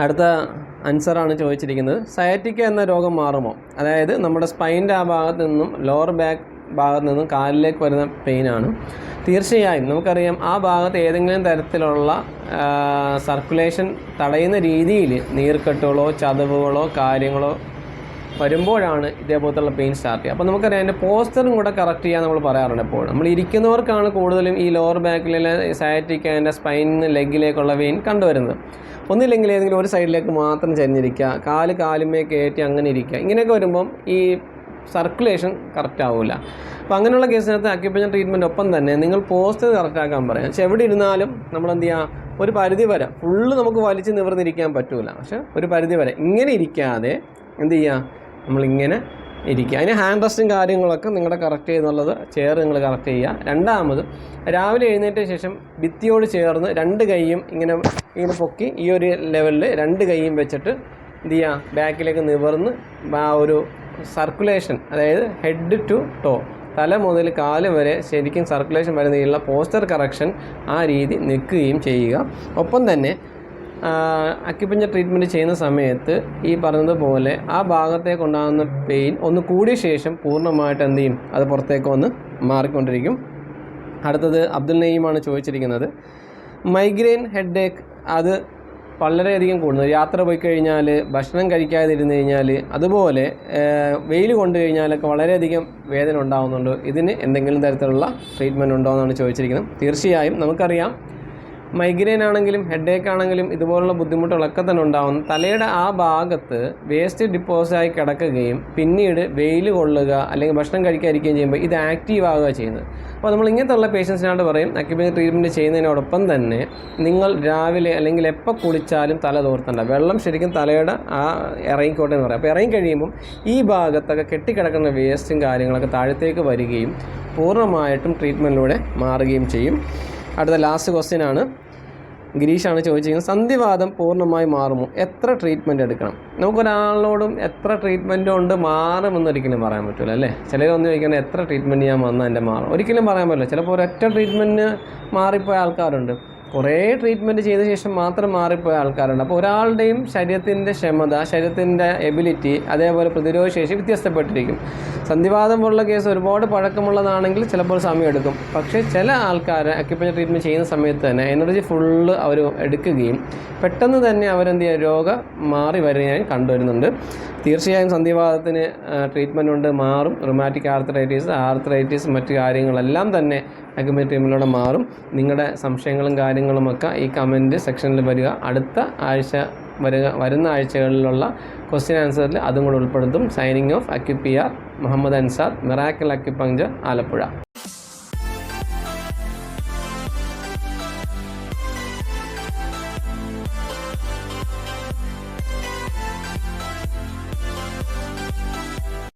അടുത്ത ആൻസറാണ് ചോദിച്ചിരിക്കുന്നത്. സയറ്റിക്ക എന്ന രോഗം മാറുമോ? അതായത് നമ്മുടെ സ്പൈന്റെ ആ ഭാഗത്ത് നിന്നും ലോവർ ബാക്ക് ഭാഗത്ത് നിന്നും കാലിലേക്ക് വരുന്ന പെയിനാണ് തീർച്ചയായും നമുക്കറിയാം ആ ഭാഗത്ത് ഏതെങ്കിലും തരത്തിലുള്ള സർക്കുലേഷൻ തടയുന്ന രീതിയിൽ നീർക്കെട്ടുകളോ ചതവുകളോ കാര്യങ്ങളോ വരുമ്പോഴാണ് ഇതേപോലത്തുള്ള പെയിൻ സ്റ്റാർട്ട് ചെയ്യുക. അപ്പോൾ നമുക്കറിയാം അതിന്റെ പോസ്റ്ററും കൂടെ കറക്റ്റ് ചെയ്യാൻ നമ്മൾ പറയാറുണ്ട് എപ്പോഴും. നമ്മൾ ഇരിക്കുന്നവർക്കാണ് കൂടുതലും ഈ ലോവർ ബാക്കിലെ സയാറ്റിക് അതിന്റെ സ്പൈനിൽ ലെഗിലേക്കുള്ള വെയിൻ കണ്ടുവരുന്നത്. ഒന്നില്ലെങ്കിൽ ഏതെങ്കിലും ഒരു സൈഡിലേക്ക് മാത്രം ചരിഞ്ഞിരിക്കുക. കാൽ കാലുമേ കയറ്റി അങ്ങനെ ഇരിക്കുക. ഇങ്ങനെയൊക്കെ വരുമ്പം ഈ സർക്കുലേഷൻ കറക്റ്റ് ആവില്ല അപ്പോൾ അങ്ങനെയുള്ള കേസിനകത്ത് അക്യുപഞ്ചർ ട്രീറ്റ്മെന്റ് ഒപ്പം തന്നെ നിങ്ങൾ പോസ്റ്റ് കറക്റ്റാക്കാൻ പറയാം. പക്ഷേ എവിടെ ഇരുന്നാലും നമ്മൾ എന്ത് ചെയ്യുക ഒരു പരിധി വരെ ഫുള്ള് നമുക്ക് വലിച്ച് നിവർന്നിരിക്കാൻ പറ്റില്ല പക്ഷെ ഒരു പരിധി വരെ ഇങ്ങനെ ഇരിക്കാതെ എന്ത് ചെയ്യുക നമ്മളിങ്ങനെ ഇരിക്കുക. അതിന് ഹാൻഡ് റെസ്റ്റും കാര്യങ്ങളൊക്കെ നിങ്ങളുടെ കറക്റ്റ് ചെയ്യുന്നുള്ളത് ചെയർ നിങ്ങൾ കറക്റ്റ് ചെയ്യുക. രണ്ടാമത് രാവിലെ എഴുന്നേറ്റ ശേഷം ഭിത്തിയോട് ചേർന്ന് രണ്ട് കൈയും ഇങ്ങനെ ഇങ്ങനെ പൊക്കി ഈ ഒരു ലെവലിൽ രണ്ട് കൈയും വെച്ചിട്ട് എന്ത് ചെയ്യുക? ബാക്കിലേക്ക് നിവർന്ന് ആ ഒരു സർക്കുലേഷൻ അതായത് ഹെഡ് ടു ടോ തല മുതൽ കാൽ വരെ ശരിക്കും സർക്കുലേഷൻ വരുന്ന രീതിയിലുള്ള പോസ്റ്റർ കറക്ഷൻ ആ രീതി നിൽക്കുകയും ചെയ്യുക. ഒപ്പം തന്നെ അക്യുപഞ്ചർ ട്രീറ്റ്മെന്റ് ചെയ്യുന്ന സമയത്ത് ഈ പറഞ്ഞതുപോലെ ആ ഭാഗത്തേക്ക് ഉണ്ടാകുന്ന പെയിൻ ഒന്ന് കൂടിയ ശേഷം പൂർണമായിട്ട് എന്ത് ചെയ്യും? അത് പുറത്തേക്ക് വന്ന് മാറിക്കൊണ്ടിരിക്കും. അടുത്തത് അബ്ദുൽ നയീമാണ് ചോദിച്ചിരിക്കുന്നത്. മൈഗ്രെയിൻ ഹെഡ് അത് വളരെയധികം കൂടുന്നു യാത്ര പോയി കഴിഞ്ഞാൽ ഭക്ഷണം കഴിക്കാതെ ഇരുന്ന് കഴിഞ്ഞാൽ അതുപോലെ വെയിൽ കൊണ്ടു കഴിഞ്ഞാലൊക്കെ വളരെയധികം വേദന ഉണ്ടാകുന്നുണ്ട് ഇതിന് എന്തെങ്കിലും തരത്തിലുള്ള ട്രീറ്റ്മെന്റ് ഉണ്ടോ എന്നാണ് ചോദിച്ചിരിക്കുന്നത്. തീർച്ചയായും നമുക്കറിയാം. മൈഗ്രെയിൻ ആണെങ്കിലും ഹെഡേക്ക് ആണെങ്കിലും ഇതുപോലുള്ള ബുദ്ധിമുട്ടുകളൊക്കെ തന്നെ ഉണ്ടാവും തലയുടെ ആ ഭാഗത്ത് വേസ്റ്റ് ഡിപ്പോസായി കിടക്കുകയും പിന്നീട് വെയിൽ കൊള്ളുക അല്ലെങ്കിൽ ഭക്ഷണം കഴിക്കാതിരിക്കുകയും ചെയ്യുമ്പോൾ ഇത് ആക്റ്റീവ് ആവുക ചെയ്യുന്നത്. അപ്പോൾ നമ്മൾ ഇങ്ങനത്തുള്ള പേഷ്യൻസിനോട് പറയും അക്യുപഞ്ചർ ട്രീറ്റ്മെന്റ് ചെയ്യുന്നതിനോടൊപ്പം തന്നെ നിങ്ങൾ രാവിലെ അല്ലെങ്കിൽ എപ്പോൾ കുളിച്ചാലും തല തോർത്തണ്ട. വെള്ളം ശരിക്കും തലയുടെ ആ ഇറങ്ങിക്കോട്ടെ എന്ന് പറയും. അപ്പോൾ ഇറങ്ങി കഴിയുമ്പം ഈ ഭാഗത്തൊക്കെ കെട്ടിക്കിടക്കുന്ന വേസ്റ്റും കാര്യങ്ങളൊക്കെ താഴത്തേക്ക് വരികയും പൂർണമായിട്ടും ട്രീറ്റ്മെന്റിലൂടെ മാറുകയും ചെയ്യും. അടുത്ത ലാസ്റ്റ് ക്വസ്റ്റ്യൻ ആണ്. ഗിരീഷാണ് ചോദിച്ചിരിക്കുന്നത് സന്ധിവാദം പൂർണമായി മാറുമോ? എത്ര ട്രീറ്റ്മെന്റ് എടുക്കണം? നമുക്കൊരാളോടും എത്ര ട്രീറ്റ്മെന്റ് കൊണ്ട് മാറുമെന്നൊരിക്കലും പറയാൻ പറ്റില്ല അല്ലേ? ചിലരൊന്നും ചോദിക്കുന്നത് എത്ര ട്രീറ്റ്മെന്റ് ഞാൻ വന്നാൽ എന്റെ മാറും? ഒരിക്കലും പറയാൻ പറ്റില്ല. ചിലപ്പോൾ ഒരൊറ്റ ട്രീറ്റ്മെന്റിന് മാറിപ്പോയ ആൾക്കാരുണ്ട്. കുറേ ട്രീറ്റ്മെന്റ് ചെയ്ത ശേഷം മാത്രം മാറിപ്പോയ ആൾക്കാരുണ്ട്. അപ്പോൾ ഒരാളുടെയും ശരീരത്തിന്റെ ക്ഷമത ശരീരത്തിന്റെ എബിലിറ്റി അതേപോലെ പ്രതിരോധ ശേഷി വ്യത്യസ്തപ്പെട്ടിരിക്കും. സന്ധിവാദം പോലുള്ള കേസ് ഒരുപാട് പഴക്കമുള്ളതാണെങ്കിൽ ചിലപ്പോൾ സമയമെടുക്കും. പക്ഷേ ചില ആൾക്കാർ അക്യുപഞ്ചർ ട്രീറ്റ്മെന്റ് ചെയ്യുന്ന സമയത്ത് തന്നെ എനർജി ഫുള്ള് അവർ എടുക്കുകയും പെട്ടെന്ന് തന്നെ അവരെന്ത് ചെയ്യുക രോഗം മാറി വരികയും കണ്ടുവരുന്നുണ്ട്. തീർച്ചയായും സന്ധിവാദത്തിന് ട്രീറ്റ്മെന്റ് ഉണ്ട്. മാറും. റൊമാറ്റിക് ആർത്രൈറ്റീസ് ആർത്രൈറ്റീസ് മറ്റു കാര്യങ്ങളെല്ലാം തന്നെ അഗ്മി ടീമിലൂടെ മാറും. നിങ്ങളുടെ സംശയങ്ങളും കാര്യങ്ങളുമൊക്കെ ഈ കമന്റ് സെക്ഷനിൽ വരിക. അടുത്ത ആഴ്ച വരുക വരുന്ന ആഴ്ചകളിലുള്ള ക്വസ്റ്റ്യൻ ആൻസറിൽ അതും കൂടെ ഉൾപ്പെടുത്തും. സൈനിങ് ഓഫ് അക്യുപിയാർ മുഹമ്മദ് അൻസാദ് മിറാക്കൽ അക്യുപങ്ചർ ആലപ്പുഴ.